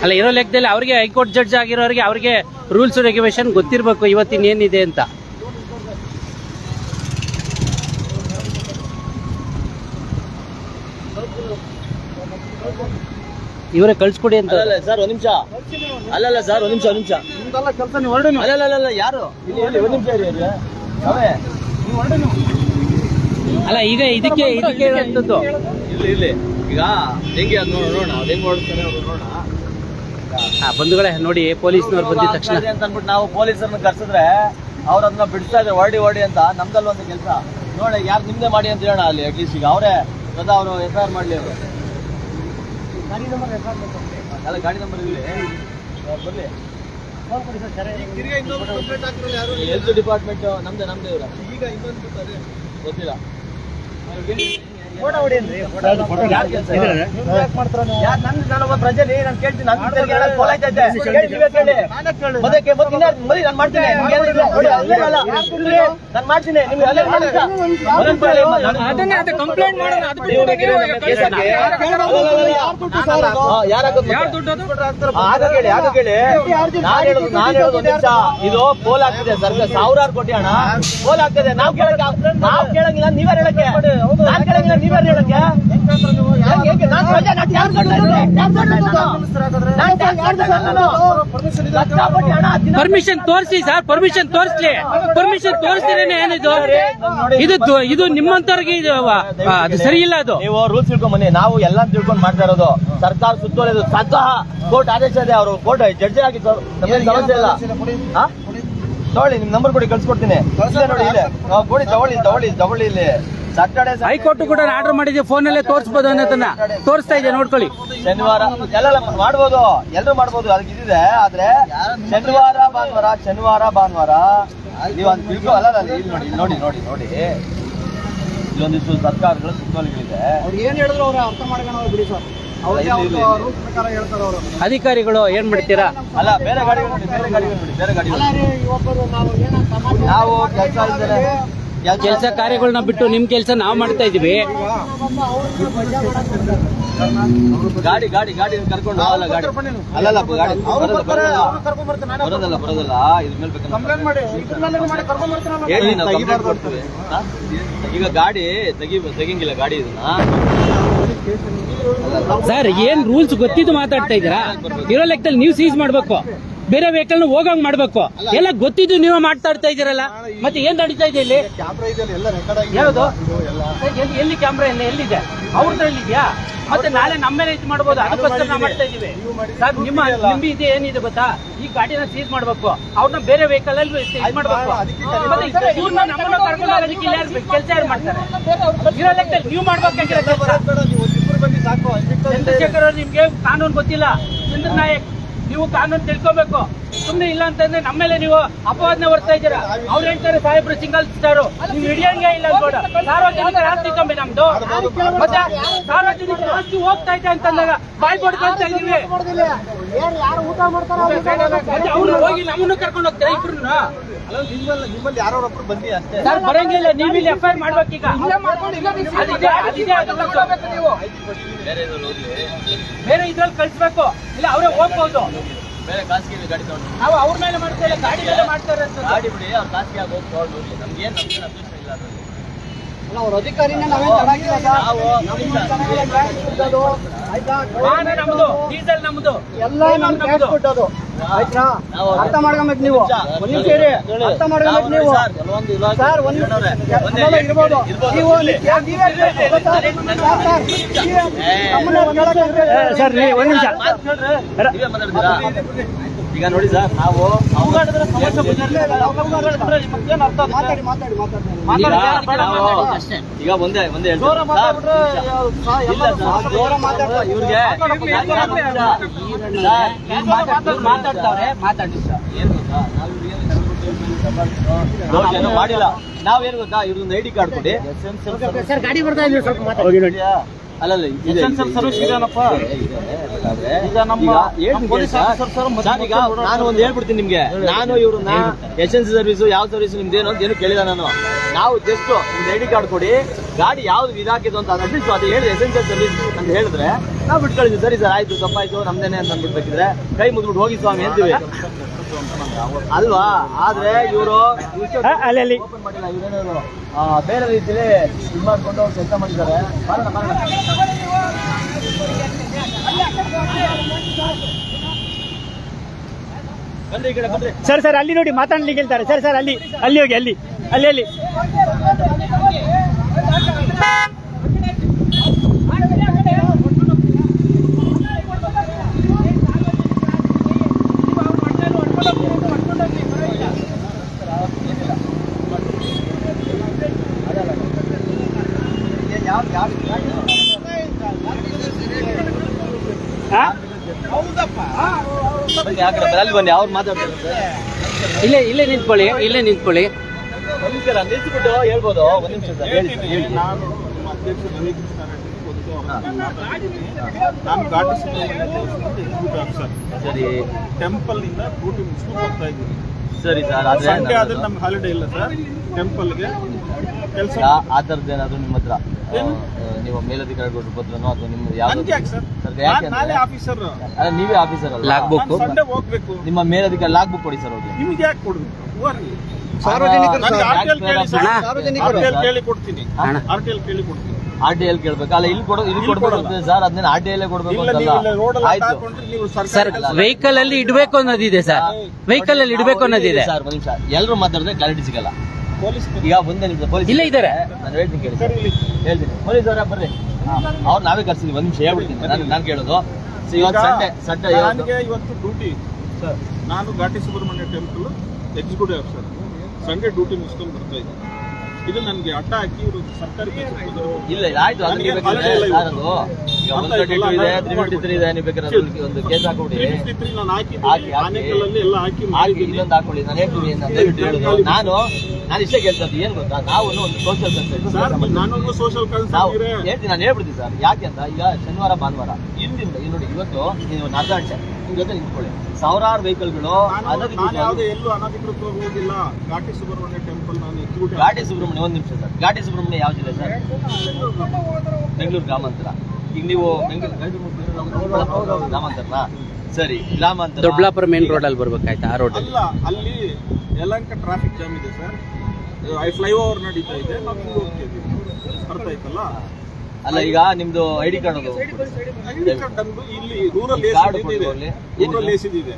ಅಲ್ಲ ಇರೋ ಲೆಕ್ಕದಲ್ಲಿ ಅವ್ರಿಗೆ ಹೈಕೋರ್ಟ್ ಜಡ್ಜ್ ಆಗಿರೋರಿಗೆ ಅವ್ರಿಗೆ ರೂಲ್ಸ್ ರೆಗ್ಯುಲೇಷನ್ ಗೊತ್ತಿರಬೇಕು ಇವತ್ತಿನ ಏನಿದೆ ಅಂತ. ಇವರೇ ಕಳ್ಸ್ಕೊಡಿ ಅಂತ. ಅಲ್ಲಲ್ಲ ಸರ್ ಒಂದ್ ನಿಮಿಷ. ಅಲ್ಲಲ್ಲ ಸರ್ ಒಂದ್ ನಿಮಿಷ ಒಂದ್ ನಿಮಿಷ. ಕೆಲಸ ನೀವು ಹೊರಡಿ ನೀವು ಅಲ್ಲಲ್ಲ ಅಲ್ಲಲ್ಲ ಯಾರು? ಇಲ್ಲಿ ಇಲ್ಲಿ ಒಂದ್ ನಿಮಿಷ ಇರಿ ಅಲ್ಲಿ ಅವೇ. ನೀವು ಹೊರಡಿ ನೀವು ಅಲ್ಲ ಈಗ ಇದಕ್ಕೆ ಇದಕ್ಕೆ ಹೇಳುವಂಥದ್ದು ಇಲ್ಲಿ ಇಲ್ಲಿ. ಈಗ ಹೆಂಗೆ ಅದು ನೋಡೋಣ ನೋಡೋಣ ಮಾಡ್ತಾರೆ ಹೆಂಗ್ ಅವ್ರು ನೋಡೋಣ. ಹಾ ಬಂಧುಗಳೇ ನೋಡಿ ಪೊಲೀಸ್ನವ್ರು ಬಂದಿದ ತಕ್ಷಣ. ಅಂತ ಅಂದ್ಬಿಟ್ಟು ನಾವು ಪೊಲೀಸರನ್ನ ಕರ್ಸಿದ್ರೆ ಅವ್ರ ಅದನ್ನ ಬಿಡ್ತಾ ಇದ್ದಾರೆ ಹೊರಡಿ ಹೊರಡಿ ಅಂತ. ನಮ್ದಲ್ಲಿ ಒಂದು ಕೆಲಸ. ನೋಡಿ ಯಾರು ನಿಮ್ದೆ ಮಾಡಿ ಅಂತ ಹೇಳೋಣ ಅಲ್ಲಿ ಅಟ್ಲೀಸ್ಟ್ ಈಗ. ಅವರೇ ಸದಾ ಅವರು ಎಫ್ ಐ ಆರ್ ಮಾಡಲಿ ಅವರು. ಗಾಡಿ ನಂಬರ್ ರೆಕಾರ್ಡ್ ಅಲ್ಲ ಗಾಡಿ ನಂಬರ್ ಇಲ್ಲಿ ಬರ್ಲಿ ಫೋನ್ ಕೊಡಿ ಸರ್ ಸರಿ. ತಿರ್ಗಾ ಇನ್ನೊಂದು ಕಂಪ್ಲೇಂಟ್ ಹಾಕಿರೋದು ಯಾರು? ಹೆಲ್ತ್ ಡಿಪಾರ್ಟ್ಮೆಂಟ್ ನಮ್ದೇ ನಮ್ದೇ ಇವರ. ಈಗ ಇನ್ನೊಂದು ಗೊತ್ತಿಲ್ಲ. ಇದು. ಪೋಲ್ ಆಗ್ತಿದೆ ಸರ್ಕಾರ ಸಾವಿರಾರು ಕೋಟಿ ಹಣ. ಪೋಲ್ ಆಗ್ತದೆ. ನಾವ್ ಕೇಳಕ್ ನಾವ್ ಕೇಳಂಗಿಲ್ಲ ನೀವೇ ಹೇಳಕ್ಕೆ. ನಾನ್ ಕೇಳಂಗಿಲ್ಲ ಹೇಳಕ್ಕೆ? ಪರ್ಮಿಷನ್ ತೋರಿಸಿ ಸರ್ ಪರ್ಮಿಷನ್ ತೋರಿಸ್ಲಿ. ಪರ್ಮಿಷನ್ ತೋರಿಸ್ತೀರೇನೆ ಏನಿದು ಇದು. ಇದು ನಿಮ್ಮಂತವ್ರಿಗೆ ಇದು ಅದು ಸರಿ ಇಲ್ಲ ಅದು. ನೀವು ರೂಲ್ಸ್ ತಿಳ್ಕೊಂಡ್ ಬನ್ನಿ ನಾವು ಎಲ್ಲ ತಿಳ್ಕೊಂಡ್ ಮಾಡ್ತಾ ಇರೋದು. ಸರ್ಕಾರ ಸುತ್ತೋಲೆದು. ಸ್ವತಃ ಕೋರ್ಟ್ ಆದೇಶ ಇದೆ ಅವರು. ಕೋರ್ಟ್ ಜಡ್ಜ್ ಆಗಿದ್ದು ಸಮಸ್ಯೆ ಇಲ್ಲ. ಹಾ? ತಗೊಳ್ಳಿ ನಿಮ್ ನಂಬರ್ ಕೊಡಿ ಕಳ್ಸಿಕೊಡ್ತೀನಿ. ನೋಡಿ ಇಲ್ಲೇ. ಕೊಡಿ ತಗೊಳ್ಳಿ ತಗೊಳ್ಳಿ ತಗೊಳ್ಳಿ ಇಲ್ಲಿ. ಹೈಕೋರ್ಟ್ ಕೂಡ ಆರ್ಡರ್ ಮಾಡಿದ್ವಿ ಫೋನ್ ಅಲ್ಲೇ ತೋರಿಸಬಹುದು ಅನ್ನೋದನ್ನ ತೋರಿಸ್ತಾ ಇದೆ ನೋಡ್ಕೊಳ್ಳಿ. ಶನಿವಾರ ಎಲ್ಲ ಮಾಡ್ಬೋದು ಎಲ್ಲರೂ ಮಾಡ್ಬೋದು ಅದಕ್ಕೆ ಇದಿದೆ. ಆದ್ರೆ ಶನಿವಾರ ಭಾನುವಾರ ಶನಿವಾರ ಭಾನುವಾರ ನೀವು ಒಂದು ತಿಳ್ಕೊ ಅಲ್ಲ ಅಲ್ಲ, ಇಲ್ಲಿ ನೋಡಿ ನೋಡಿ ನೋಡಿ ನೋಡಿ. ಇಲ್ಲೊಂದಿಷ್ಟು ಸರ್ಕಾರಗಳು ಸುತ್ತೋಲೆಗಳಿದೆ. ಅವ್ರು ಏನ್ ಹೇಳಿದ್ರು ಅವ್ರು ಅರ್ಥ ಮಾಡ್ಕೊಂಡು ಬಿಡಿ ಸರ್. ಅಧಿಕಾರಿಗಳು ಏನ್ ಮಾಡ್ತೀರಾ? ಅಲ್ಲ ಬೇರೆ ಗಾಡಿಗಳು ನೋಡಿ ಬೇರೆ ಗಾಡಿಗಳು ನೋಡಿ ಬೇರೆ ಗಾಡಿಗಳು ಅಲ್ಲ ರೀ ಇವೊಬ್ಬರು ನಾವು ಕೆಲಸ ಕೆಲಸ ಕಾರ್ಯಗಳನ್ನ ಬಿಟ್ಟು ನಿಮ್ ಕೆಲಸ ನಾವು ಮಾಡ್ತಾ ಇದೀವಿ. ಗಾಡಿ ಗಾಡಿ ಗಾಡಿ ಕರ್ಕೊಂಡು ಹೋಗಲ್ಲ ಗಾಡಿ. ಅಲ್ಲಲ್ಲ ಗಾಡಿ ಬರೋದಲ್ಲ ಬರೋದಲ್ಲ ಬರೋದಲ್ಲ. ಬರೋದಲ್ಲ ಇದ್ರ ಮೇಲೆ ಬೇಕಂದ್ರೆ ಕಂಪ್ಲೇಂಟ್ ಮಾಡಿ ಇದ್ರ ಮೇಲೆ ಮಾಡಿ ಕರ್ಕೊಂಡ್ ಬರ್ತೀನಲ್ಲ ಹೇಳಿ ನಾವು ಕಂಪ್ಲೇಂಟ್ ಕೊಡ್ತೀವಿ. ಈಗ ಗಾಡಿ ತೆಗಿ ತೆಗಿಂಗಿಲ್ಲ ಗಾಡಿ ಇದನ್ನ. ಸರ್ ಏನ್ ರೂಲ್ಸ್ ಗೊತ್ತಿದ್ದು ಮಾತಾಡ್ತಾ ಇದೀರಾ ಇರೋ ಲೆಕ್ಕದಲ್ಲಿ ನೀವು ಸೀಸ್ ಮಾಡ್ಬೇಕು. ಬೇರೆ ವೆಹಿಕಲ್ ಹೋಗಂಗ್ ಮಾಡ್ಬೇಕು. ಎಲ್ಲ ಗೊತ್ತಿದ್ದು ನೀವು ಮಾಡ್ತಾ ಇರ್ತಾ ಇದೀರಲ್ಲ ಮತ್ತೆ ಏನ್ ನಡೀತಾ ಇದೆ ಇಲ್ಲಿ? ಯಾವುದು? ಎಲ್ಲಿ. ಎಲ್ಲಿ ಕ್ಯಾಮ್ರಾ ಎಲ್ಲ ಎಲ್ಲಿದೆ? ಅವ್ರದ್ರಲ್ಲಿ ಇದೆಯಾ ಮತ್ತೆ ನಾಳೆ ನಮ್ಮ ಮೇಲೆ ಇದು ಮಾಡ್ಬೋದು ಅದಕ್ಕೋಸ್ಕರ ನಾವು ಮಾಡ್ತಾ ಇದೀವಿ ಸರ್ ನಿಮ್ಮ ನಿಮ್ಮ ಇದೆ ಏನಿದೆ ಗೊತ್ತಾ? ಈ ಗಾಡಿನ ಸೀಸ್ ಮಾಡ್ಬೇಕು. ಅವ್ರನ್ನ ಬೇರೆ ವೆಹಿಕಲ್ ಅಲ್ಲಿ ಇದು ಮಾಡ್ಬೇಕು. ಮತ್ತೆ ಇವ್ರನ್ನ ನಮ್ಮನ್ನ ಕರ್ಕೊಂಡು ಹೋಗೋದಕ್ಕೆ ಇಲ್ಲಿ ಕೆಲಸ ಯಾರು ಮಾಡ್ತಾರೆ. ಇರೋ ಲೆಕ್ಕದಲ್ಲಿ ನೀವು ಮಾಡ್ಬೇಕಾಗಿರೋ ಕೆಲಸ. ಚಂದ್ರಶೇಖರ್ ಅವ್ರು ನಿಮ್ಗೆ ಕಾನೂನು ಗೊತ್ತಿಲ್ಲ. ಚಂದ್ರ ನಾಯಕ್ ನೀವು ಕಾನೂನು ತಿಳ್ಕೊಬೇಕು. ಸುಮ್ನೆ ಇಲ್ಲ ಅಂತಂದ್ರೆ ನಮ್ಮ ಮೇಲೆ ನೀವು ಅಪವಾದನೆ ಹೊರ್ತಾ ಇದ್ದೀರಾ? ಅವ್ರು ಹೇಳ್ತಾರೆ ಸಾಹೇಬ್ರು ಸಿಂಗಲ್ ಸ್ಟಾರ್ ನೀವು ಹಿಡಿಯಂಗೆ ಇಲ್ಲ ಅನ್ಬೇಡ. ಸಾರ್ವಜನಿಕರ ಆಸ್ತಿ ಕಮ್ಮಿ ನಮ್ದು. ಮತ್ತೆ ಸಾರ್ವಜನಿಕ ಆಸ್ತಿ ಹೋಗ್ತಾ ಇದೆ ಅಂತಂದಾಗ ಬಾಯ್ ಪಡ್ಕೊಳ್ತಾ ಇದೀವಿ ಏನ್ ಯಾರು ಊಟ ಮಾಡ್ತಾರ ಮತ್ತೆ ಅವ್ರು ಹೋಗಿ ನಮ್ಮನ್ನು ಕರ್ಕೊಂಡು ಹೋಗ್ತಾರೆ ಇಬ್ರು ನಿಮ್ಮಲ್ಲಿ ಯಾರೊಬ್ರು ಬಂದಿ ಅಷ್ಟೇ. ಸರ್ ಬರಂಗಿಲ್ಲ. ನೀವು ಇಲ್ಲಿ ಎಫ್ ಐ ಆರ್ ಮಾಡ್ಬೇಕೀಗ ಬೇರೆ ಇದ್ರಲ್ಲಿ ಕಳಿಸ್ಬೇಕು. ಇಲ್ಲ ಅವರೇ ಹೋಗ್ಬೋದು. ಬೇರೆ ಖಾಸಗಿ ಗಾಡಿ ತಗೊಂಡು ನಾವು ಅವ್ರ ಮೇಲೆ ಮಾಡ್ತಾ ಇಲ್ಲ ಗಾಡಿ ಮೇಲೆ ಮಾಡ್ತಾರೆ ಗಾಡಿ ಬಿಡಿ ಅವ್ರು ಖಾಸಗಿ ಆಗಿ ಹೋಗಿ ತಗೊಂಡು ಹೋಗಿ. ನಮ್ಗೆ ಏನು ಅಭ್ಯಾಸ ಇಲ್ಲ ಅದ್ರಲ್ಲಿ. ಅವ್ರ ಅಧಿಕಾರಿನೇ ನಾವೇನ್ ಸರ್. ಡೀಸೆಲ್ ನಮ್ದು ಎಲ್ಲ ನಮ್ದು ಕೊಟ್ಟೋದು ಆಯ್ತಾ ಅರ್ಥ ಮಾಡ್ಕೊಬೇಕು ನೀವು ಒಂದ್ ಇರಿ ಅರ್ಥ ಮಾಡ್ಕೊಬೇಕು ನೀವು ಸರ್ ಒಂದ್ ನಿಮಿಷ ಇರ್ಬೋದು. ನೀವು ಸರ್, ಸರ್, ಒಂದ್. ಸರ್ ನಿಮಿಷ ಈಗ ನೋಡಿ ಸರ್ ನಾವು ಮಾತಾಡಿ ಮಾತಾಡಿ ಮಾತಾಡಿ. ಈಗ ಒಂದೇ ಒಂದೇ ಸರ್, ಸರ್. ಇವ್ರಿಗೆ ಮಾತಾಡ್ತಾವ್ರೆ ಮಾತಾಡಿ ಏನ್ ಇವ್ರಿಗೆ ದೌರ್ಜನ್ಯ ಮಾಡಿಲ್ಲ. ನಾವೇನ್ ಗೊತ್ತಾ? ಇವ್ರದ್ದು ಡಿ ಕಾರ್ಡ್ ಕೊಡಿ. ಸರ್ ಗಾಡಿ ಬರ್ತಾ ಸ್ವಲ್ಪ ಮಾತಾಡಿ. ಅಲ್ಲಲ್ಲ ಈಗ ನಾನು ಒಂದು ಹೇಳ್ಬಿಡ್ತೀನಿ ನಿಮ್ಗೆ. ನಾನು ಇವ್ರನ್ನ ಎಸ್ ಎನ್ ಸಿ ಸರ್ವಿಸ್ ಯಾವ ಸರ್ವಿಸ್ ನಿಮ್ದೇನು ಅಂತ ಏನು ಕೇಳಿಲ್ಲ ನಾನು. ನಾವು ಜಸ್ಟ್ ನಿಮ್ದು ಐಡಿ ಕಾರ್ಡ್ ಕೊಡಿ ಗಾಡಿ ಯಾವ್ದು ಇದಾಕಿದ್ದು ಅಂತ ಅಟ್ಲೀಸ್ಟ್ ಅದು ಹೇಳಿ ಎಸೆನ್ಷಿಯಲ್ ಸರ್ವಿಸ್ ಅಂತ ಹೇಳಿದ್ರೆ ನಾವು ಬಿಟ್ಟು ಸರಿ ಸರ್ ಆಯ್ತು ತಪ್ಪಾಯ್ತು ನಮ್ದೇನೆ ಅಂತ ಅಂದ್ಬಿಡ್ಬೇಕಿದ್ರೆ ಕೈ ಮುದ್ಬಿಟ್ಟು ಹೋಗಿ ಸ್ವಾಮಿ ಅಂತೀವಿ ಅಲ್ವಾ? ಆದ್ರೆ ಇವರು ಅಲ್ಲಿ ಅಲ್ಲಿ. ಓಪನ್ ಮಾಡಿಲ್ಲ ಇವರೇನಾದ್ರು ಬೇರೆ ರೀತಿಲಿ ಇದು ಮಾಡ್ಕೊಂಡು ಅವ್ರು ಕೆಲಸ ಮಾಡಿದ್ದಾರೆ. ಸರ್ ಸರ್ ಅಲ್ಲಿ ನೋಡಿ ಮಾತಾಡ್ಲಿಕ್ಕೆ ಹೇಳ್ತಾರೆ. ಸರ್ ಸರ್ ಅಲ್ಲಿ ಅಲ್ಲಿ ಹೋಗಿ ಅಲ್ಲಿ ಅಲ್ಲಿ ಅಲ್ಲಿ. ಅಲ್ಲಿ ಬನ್ನಿ ಅವ್ರು ಮಾತಾಡ್ತಾರೆ. ಇಲ್ಲೇ ಇಲ್ಲೇ ನಿಂತ್ಕೊಳ್ಳಿ ಇಲ್ಲೇ ನಿಂತ್ಕೊಳ್ಳಿ. ನಿಂತ್ಬಿಟ್ಟು ಹೇಳ್ಬೋದು. ನಾನು ಅಧ್ಯಕ್ಷ ಸರ್ ಸರಿ. ಟೆಂಪಲ್ ಇಂದ ಮುಗಿಸ್ಕೊಂಡು ಹೋಗ್ತಾ ಇದ್ದೀನಿ. ಸರಿ ಸರ್ ಅದೇ ಆದ್ರೆ ನಮ್ಗೆ ಹಾಲಿಡೇ ಇಲ್ಲ ಸರ್. ಟೆಂಪಲ್ಗೆ ಆ ಥರದ್ದು ಏನಾದ್ರು ನಿಮ್ಮ ಹತ್ರ? ನೀವು ಮೇಲಧಿಕಾರಿಗಳು ಪತ್ರನೋ ಅಥವಾ ನಿಮ್ಮ ಯಾವ್ದು ಯಾಕೆ ಸರ್? ಸರ್ ಯಾಕೆ ನಾನ್- ಆಫೀಸರ್. ಅಲ್ಲ ನೀವೇ ಆಫೀಸರ್ ಅಲ್ಲ ಲಾಗ್ ಬುಕ್ ಸಂಡೇ ಹೋಗ್ಬೇಕು. ನಿಮ್ಮ ಮೇಲಧಿಕಾರಿ ಲಾಗ್ ಬುಕ್ ಕೊಡಿ ಸರ್ ಹೋಗಿ ನಿಮ್ಗೆ ಯಾಕೆ ಕೊಡ್ಬೇಕು ಹೋಗ್ರಿ. ಸಾರ್ವಜನಿಕರು ನನಗೆ ಸರ್. ಕೇಳಿ ಸರ್. ಅಣ್ಣ. ಸಾರ್ವಜನಿಕರು. RTL ಕೇಳಿ ಕೊಡ್ತೀನಿ. ಅಣ್ಣ. ಆರ್ ಟಿ ಎಲ್ ಕೇಳಿ ಕೊಡ್ತೀನಿ. ಆರ್ ಟಿ ಕೇಳ್ಬೇಕು. ಅಲ್ಲ ಇಲ್ಲಿ ಕೊಡೋ ಇಲ್ಲಿ ಕೊಡ್ಬೇಕು ಸರ್. ಅದನ್ನ ಆರ್ ಟಿ ಎಲ್ ಕೊಡ್ಬೇಕು ಇಲ್ಲ ಇಲ್ಲ ರೋಡ್ ಅಲ್ಲಿ ಆಯ್ತು. ಸರ್ ವೆಹಿಕಲ್ ಅಲ್ಲಿ ಇಡಬೇಕು ಅನ್ನೋದಿದೆ ಸರ್ ವೆಹಿಕಲ್ ಅಲ್ಲಿ ಇಡಬೇಕು ಅನ್ನೋದಿದೆ. ಸರ್ ಒಂದ್ ನಿಮಿಷ. ಎಲ್ಲರೂ ಮಾತಾಡಿದ್ರೆ ಕ್ಲಾರಿಟಿ ಸಿಗಲ್ಲ. ಈಗ ಒಂದೇ ನಿಮಿಷ ಪೊಲೀಸ್ ಇಲ್ಲೇ ಇದ್ದಾರೆ. ನಾನು ಹೇಳ್ತೀನಿ ಕೇಳಿ. ಸರ್ ಇಲ್ಲಿ. ಹೇಳ್ತೀನಿ. ಪೊಲೀಸ್ ಅವರ ಬರ್ರಿ ಅವ್ರು ನಾವೇ ಕರ್ಸಿದ್ವಿ ಒಂದ್ ನಿಮಿಷ ಹೇಳ್ಬಿಡ್ತೀನಿ. ನಾನು ನಾನು ಕೇಳೋದು. ಸೊ ಇವತ್ತು ಸಂಡೆ ಸಂಡೆ ನನಗೆ ಇವತ್ತು ಡ್ಯೂಟಿ ಸರ್ ನಾನು Ghati Subrahmanya temple executive officer Sunday duty ಮುಗಿಸ್ಕೊಂಡು ಬರ್ತಾ ಇದ್ದೀನಿ. ಇದು ನನಗೆ ಅಟ್ಟ ಹಾಕಿ ಇವರು ಸರ್ಕಾರಿ ಇಲ್ಲ ಇಲ್ಲ, ಆಯ್ತು ಬೇಕಾದ್ರೆ. ಅದು ಈಗ ಅಂತ ಒನ್ ತರ್ಟಿ ಟು ಇದೆಲ್ಲ ಇದೆ ನಾನು ತ್ರೀ ಫಿಫ್ಟಿ ತ್ರೀ ಇದೆ ನೀವು ಬೇಕಾದ್ರೆ ಒಂದು ಕೇಸ್ ಹಾಕೊಬಿಡಿ. 353 ನಾನು ಹಾಕಿ, ಹಾಕಿ. ಆನೆಕಲ್ಲಲ್ಲಿ ಎಲ್ಲ ಹಾಕಿ ಹಾಕಿ ಇನ್ನೊಂದು ಹಾಕೊಳ್ಳಿ ನಾನು ಹೇಳ್ತೀನಿ ಅಂತ ದಯವಿಟ್ಟು ಹೇಳುದು ನಾನು ನಾನು ಇಷ್ಟೇ ಕೇಳ್ತದ್ದು ಏನ್ ಗೊತ್ತಾ? ನಾವು ಒಂದು ಸೋಷಿಯಲ್ ಸರ್ ನಾನೊಂದು ಸೋಷಿಯಲ್ ಹೇಳ್ತೀನಿ ನಾನು ಹೇಳ್ಬಿಡ್ತೀನಿ ಸರ್ ಯಾಕೆ ಅಂತ? ಈಗ ಶನಿವಾರ ಭಾನುವಾರ ಇಂದಿಂದ ನೋಡಿ ಇವತ್ತು ನೀವು ಒಂದು ಅರ್ಧ ಅಂತ ಜೊತೆ ನಿಂತ್ಕೊಳ್ಳಿ. ಸಾವಿರಾರು ವೆಹಿಕಲ್ಗಳು ನಾನು ನಾನು ಯಾವುದೇ ಎಲ್ಲೂ ಅನಧಿಕೃತ ಹೋಗುವುದಿಲ್ಲ ಘಾಟಿ ಸುಬ್ರಹ್ಮಣ್ಯ ಟೆಂಪಲ್ ನಾನು ಘಾಟಿ ಸುಬ್ರಹ್ಮಣ್ಯ ಒಂದು ನಿಮಿಷ ಸರ್. ಘಾಟಿ ಸುಬ್ರಹ್ಮಣ್ಯ ಯಾವ ಜಿಲ್ಲೆ ಸರ್? ಬೆಂಗಳೂರು ಗ್ರಾಮಾಂತರ. ಈಗ ನೀವು ಬೆಂಗಳೂರು ಗ್ರಾಮಾಂತರನಾ? ಸರಿ ಗ್ರಾಮಾಂತರ. ದೊಡ್ಡಬಳ್ಳಾಪುರ ಮೇನ್ ರೋಡ್ ಅಲ್ಲಿ ಬರ್ಬೇಕಾಯ್ತಾ? ಆ ರೋಡ್ ಅಲ್ಲ? ಅಲ್ಲಿ ಯಲಂಕ ಟ್ರಾಫಿಕ್ ಜಾಮ್ ಇದೆ ಸರ್. ಐ ಫ್ಲೈ ಓವರ್ ನಡೀತಾ ಇದೆ. ನಾವು ಇತ್ತಲ್ಲ ಅರ್ಥ ಆಯ್ತಲ್ಲ? ಅಲ್ಲ ಈಗ ನಿಮ್ದು ಐ ಡಿ ಕಾರ್ಡ್ ಅದು. ಐಡಿ ಕಾರ್ಡ್ ನಮ್ದು ಇಲ್ಲಿ ರೂರಲ್. ರೂರಲ್ ಇದೆ.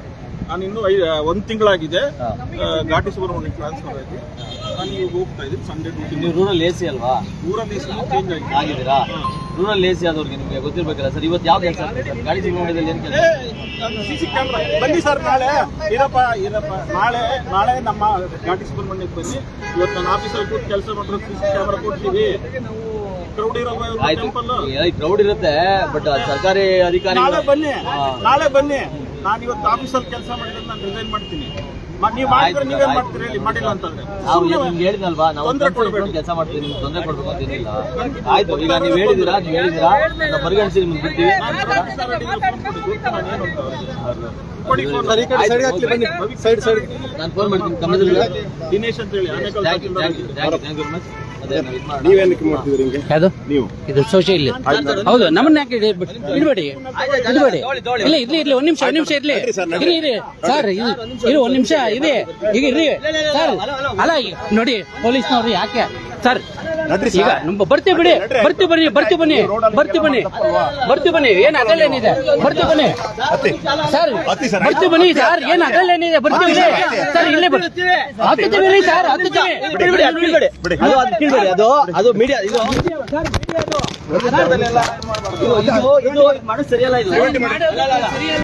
ನಾನು ಇನ್ನು ಒಂದ್ ತಿಂಗಳಾಗಿದೆ. ಘಾಟಿ ಸುಬ್ರಹ್ಮಣ್ಯ ಟ್ರಾನ್ಸ್ಫರ್ ಆಗಿ ನಾನು ಈಗ ಹೋಗ್ತಾ ಇದ್ದೀನಿ ಸಂಡೇ ಡ್ಯೂಟಿ ನೀವು ರೂರಲ್ ಎ ಸಿ ಅಲ್ವಾ ರೂರಲ್ ಎಸಿ ಚೇಂಜ್ ಆಗಿದೆ. ಆಗಿದ್ದೀರಾ ರೂರಲ್ ಎ ಸಿ ಆದವ್ರಿಗೆ ನಿಮಗೆ ಗೊತ್ತಿರ್ಬೇಕಲ್ಲ ಸರ್ ಇವತ್ತು ಯಾವ ಕೆಲಸ ಗಾಡಿ ಸಿಗ್ಕೊಂಡಿದ್ದಲ್ಲಿ ಏನು ಕೆಲಸ? ಸಿ ಸಿ ಕ್ಯಾಮ್ರಾ ಬನ್ನಿ ಸರ್ ನಾಳೆ. ಇರಪ್ಪ ಇರಪ್ಪ. ನಾಳೆ ನಾಳೆ ನಮ್ಮ ಘಾಟಿ ಸುಬ್ರಹ್ಮಣ್ಯಕ್ಕೆ ಬನ್ನಿ. ಇವತ್ತು ನಾನು ಆಫೀಸಲ್ಲಿ ಕೂತು ಕೆಲಸ ಮಾಡಿರೋ ಸಿ ಸಿ ಕ್ಯಾಮ್ರಾ ಕೊಡ್ತೀವಿ. ಕ್ರೌಡ್ ಇರುತ್ತೆ ಬಟ್ ಸರ್ಕಾರಿ ಅಧಿಕಾರಿ ನಾಳೆ ಬನ್ನಿ. ನಾಳೆ ಬನ್ನಿ. ನಾನು ಇವತ್ತು ಆಫೀಸಲ್ಲಿ ಕೆಲಸ ಮಾಡಿದ್ರೆ ನಾನು ರಿಸೈನ್ ಮಾಡ್ತೀನಿ. ನೀವು ಮಾಡಿದ್ರೆ ಆಯ್ತು, ನೀವೇನ್ ಮಾಡ್ತೀರಿ ಹೇಳಿ ಮಾಡಿಲ್ಲ ಅಂತಂದ್ರೆ. ನಾವು ಸುಮ್ನೆ ನಿಮ್ಗೆ ಹೇಳಿದ್ನಲ್ವಾ ನಾವು ತೊಂದ್ರೆ ಕೊಡ್ಬೇಕು ಕೆಲಸ ಮಾಡ್ತೀವಿ ನಿಮ್ಗೆ ತೊಂದರೆ ಕೊಡ್ಬೇಕು ಅಂತ ಏನಿಲ್ಲ. ಆಯ್ತು ಈಗ ನೀವು ಹೇಳಿದಿರಾ ನೀವು ಹೇಳಿದಿರಾ ನಾವು ಪರಿಗಣಿಸಿ ನಿಮ್ಗೆ ಬಿಡ್ತೀವಿ. ನಾನು ಫೋನ್ ಮಾಡ್ತೀನಿ ದಿನೇಶ್ ಅಂತ ಹೇಳಿ Anekal thank you thank you thank you thank you very much ಯಾವುದು? ನೀವು? ಇದು ಸೋಷಿಯಲ್ ಹೌದು ನಮ್ಮನ್ನ ಯಾಕೆ ಇಡಿ- ಇಡಬೇಡಿ. ಇಡಬೇಡಿ. ಇಲ್ಲ ಇರ್ಲಿ ಇರ್ಲಿ ಒಂದ್ ನಿಮಿಷ ಒಂದ್ ನಿಮಿಷ ಇರ್ಲಿ. ಇರಿ ಇರಿ ಸರ್ ಇರಿ ಒಂದ್ ನಿಮಿಷ ಇದೆ ಈಗ ಇರ್ರಿ ಸರ್ ಅಲ್ಲ ನೋಡಿ ಪೊಲೀಸ್ನವ್ರು ಯಾಕೆ ಸರ್ ಈಗ ನಮ್ಮ ಬರ್ತೀವಿ ಬಿಡಿ. ಬರ್ತೀವಿ ಬನ್ನಿ ಬರ್ತೀವಿ ಬನ್ನಿ. ಬರ್ತೀವಿ ಬನ್ನಿ. ಬರ್ತೀವಿ ಬನ್ನಿ. ಏನ್ ಆಗಲ್ಲ ಏನಿದೆ ಬರ್ತೀವಿ ಬನ್ನಿ. ಸರ್ ಬರ್ತೀವಿ ಬನ್ನಿ ಸರ್. ಏನ್ ಆಗಲ್ಲ ಏನಿದೆ ಬರ್ತೀವಿ ಬಿಡಿ. ಸರ್ ಇಲ್ಲೇ ಬರ್ತೀವಿ. ಹತ್ತುತ್ತೀವಿ ಸರ್ ಹತ್ತುತ್ತೀವಿ. ಬಿಡಿ, ಬಿಡಿ, ಅದು ಕೀಳ್ಬೇಡಿ. ಅದು ಅದು ಕೀಳ್ಬೇಡಿ ಅದು ಅದು ಮೀಡಿಯಾ ಇದು ಇದು ಇದು ಇದು ಮಾಡೋದು ಸರಿಯಲ್ಲ ಇದು.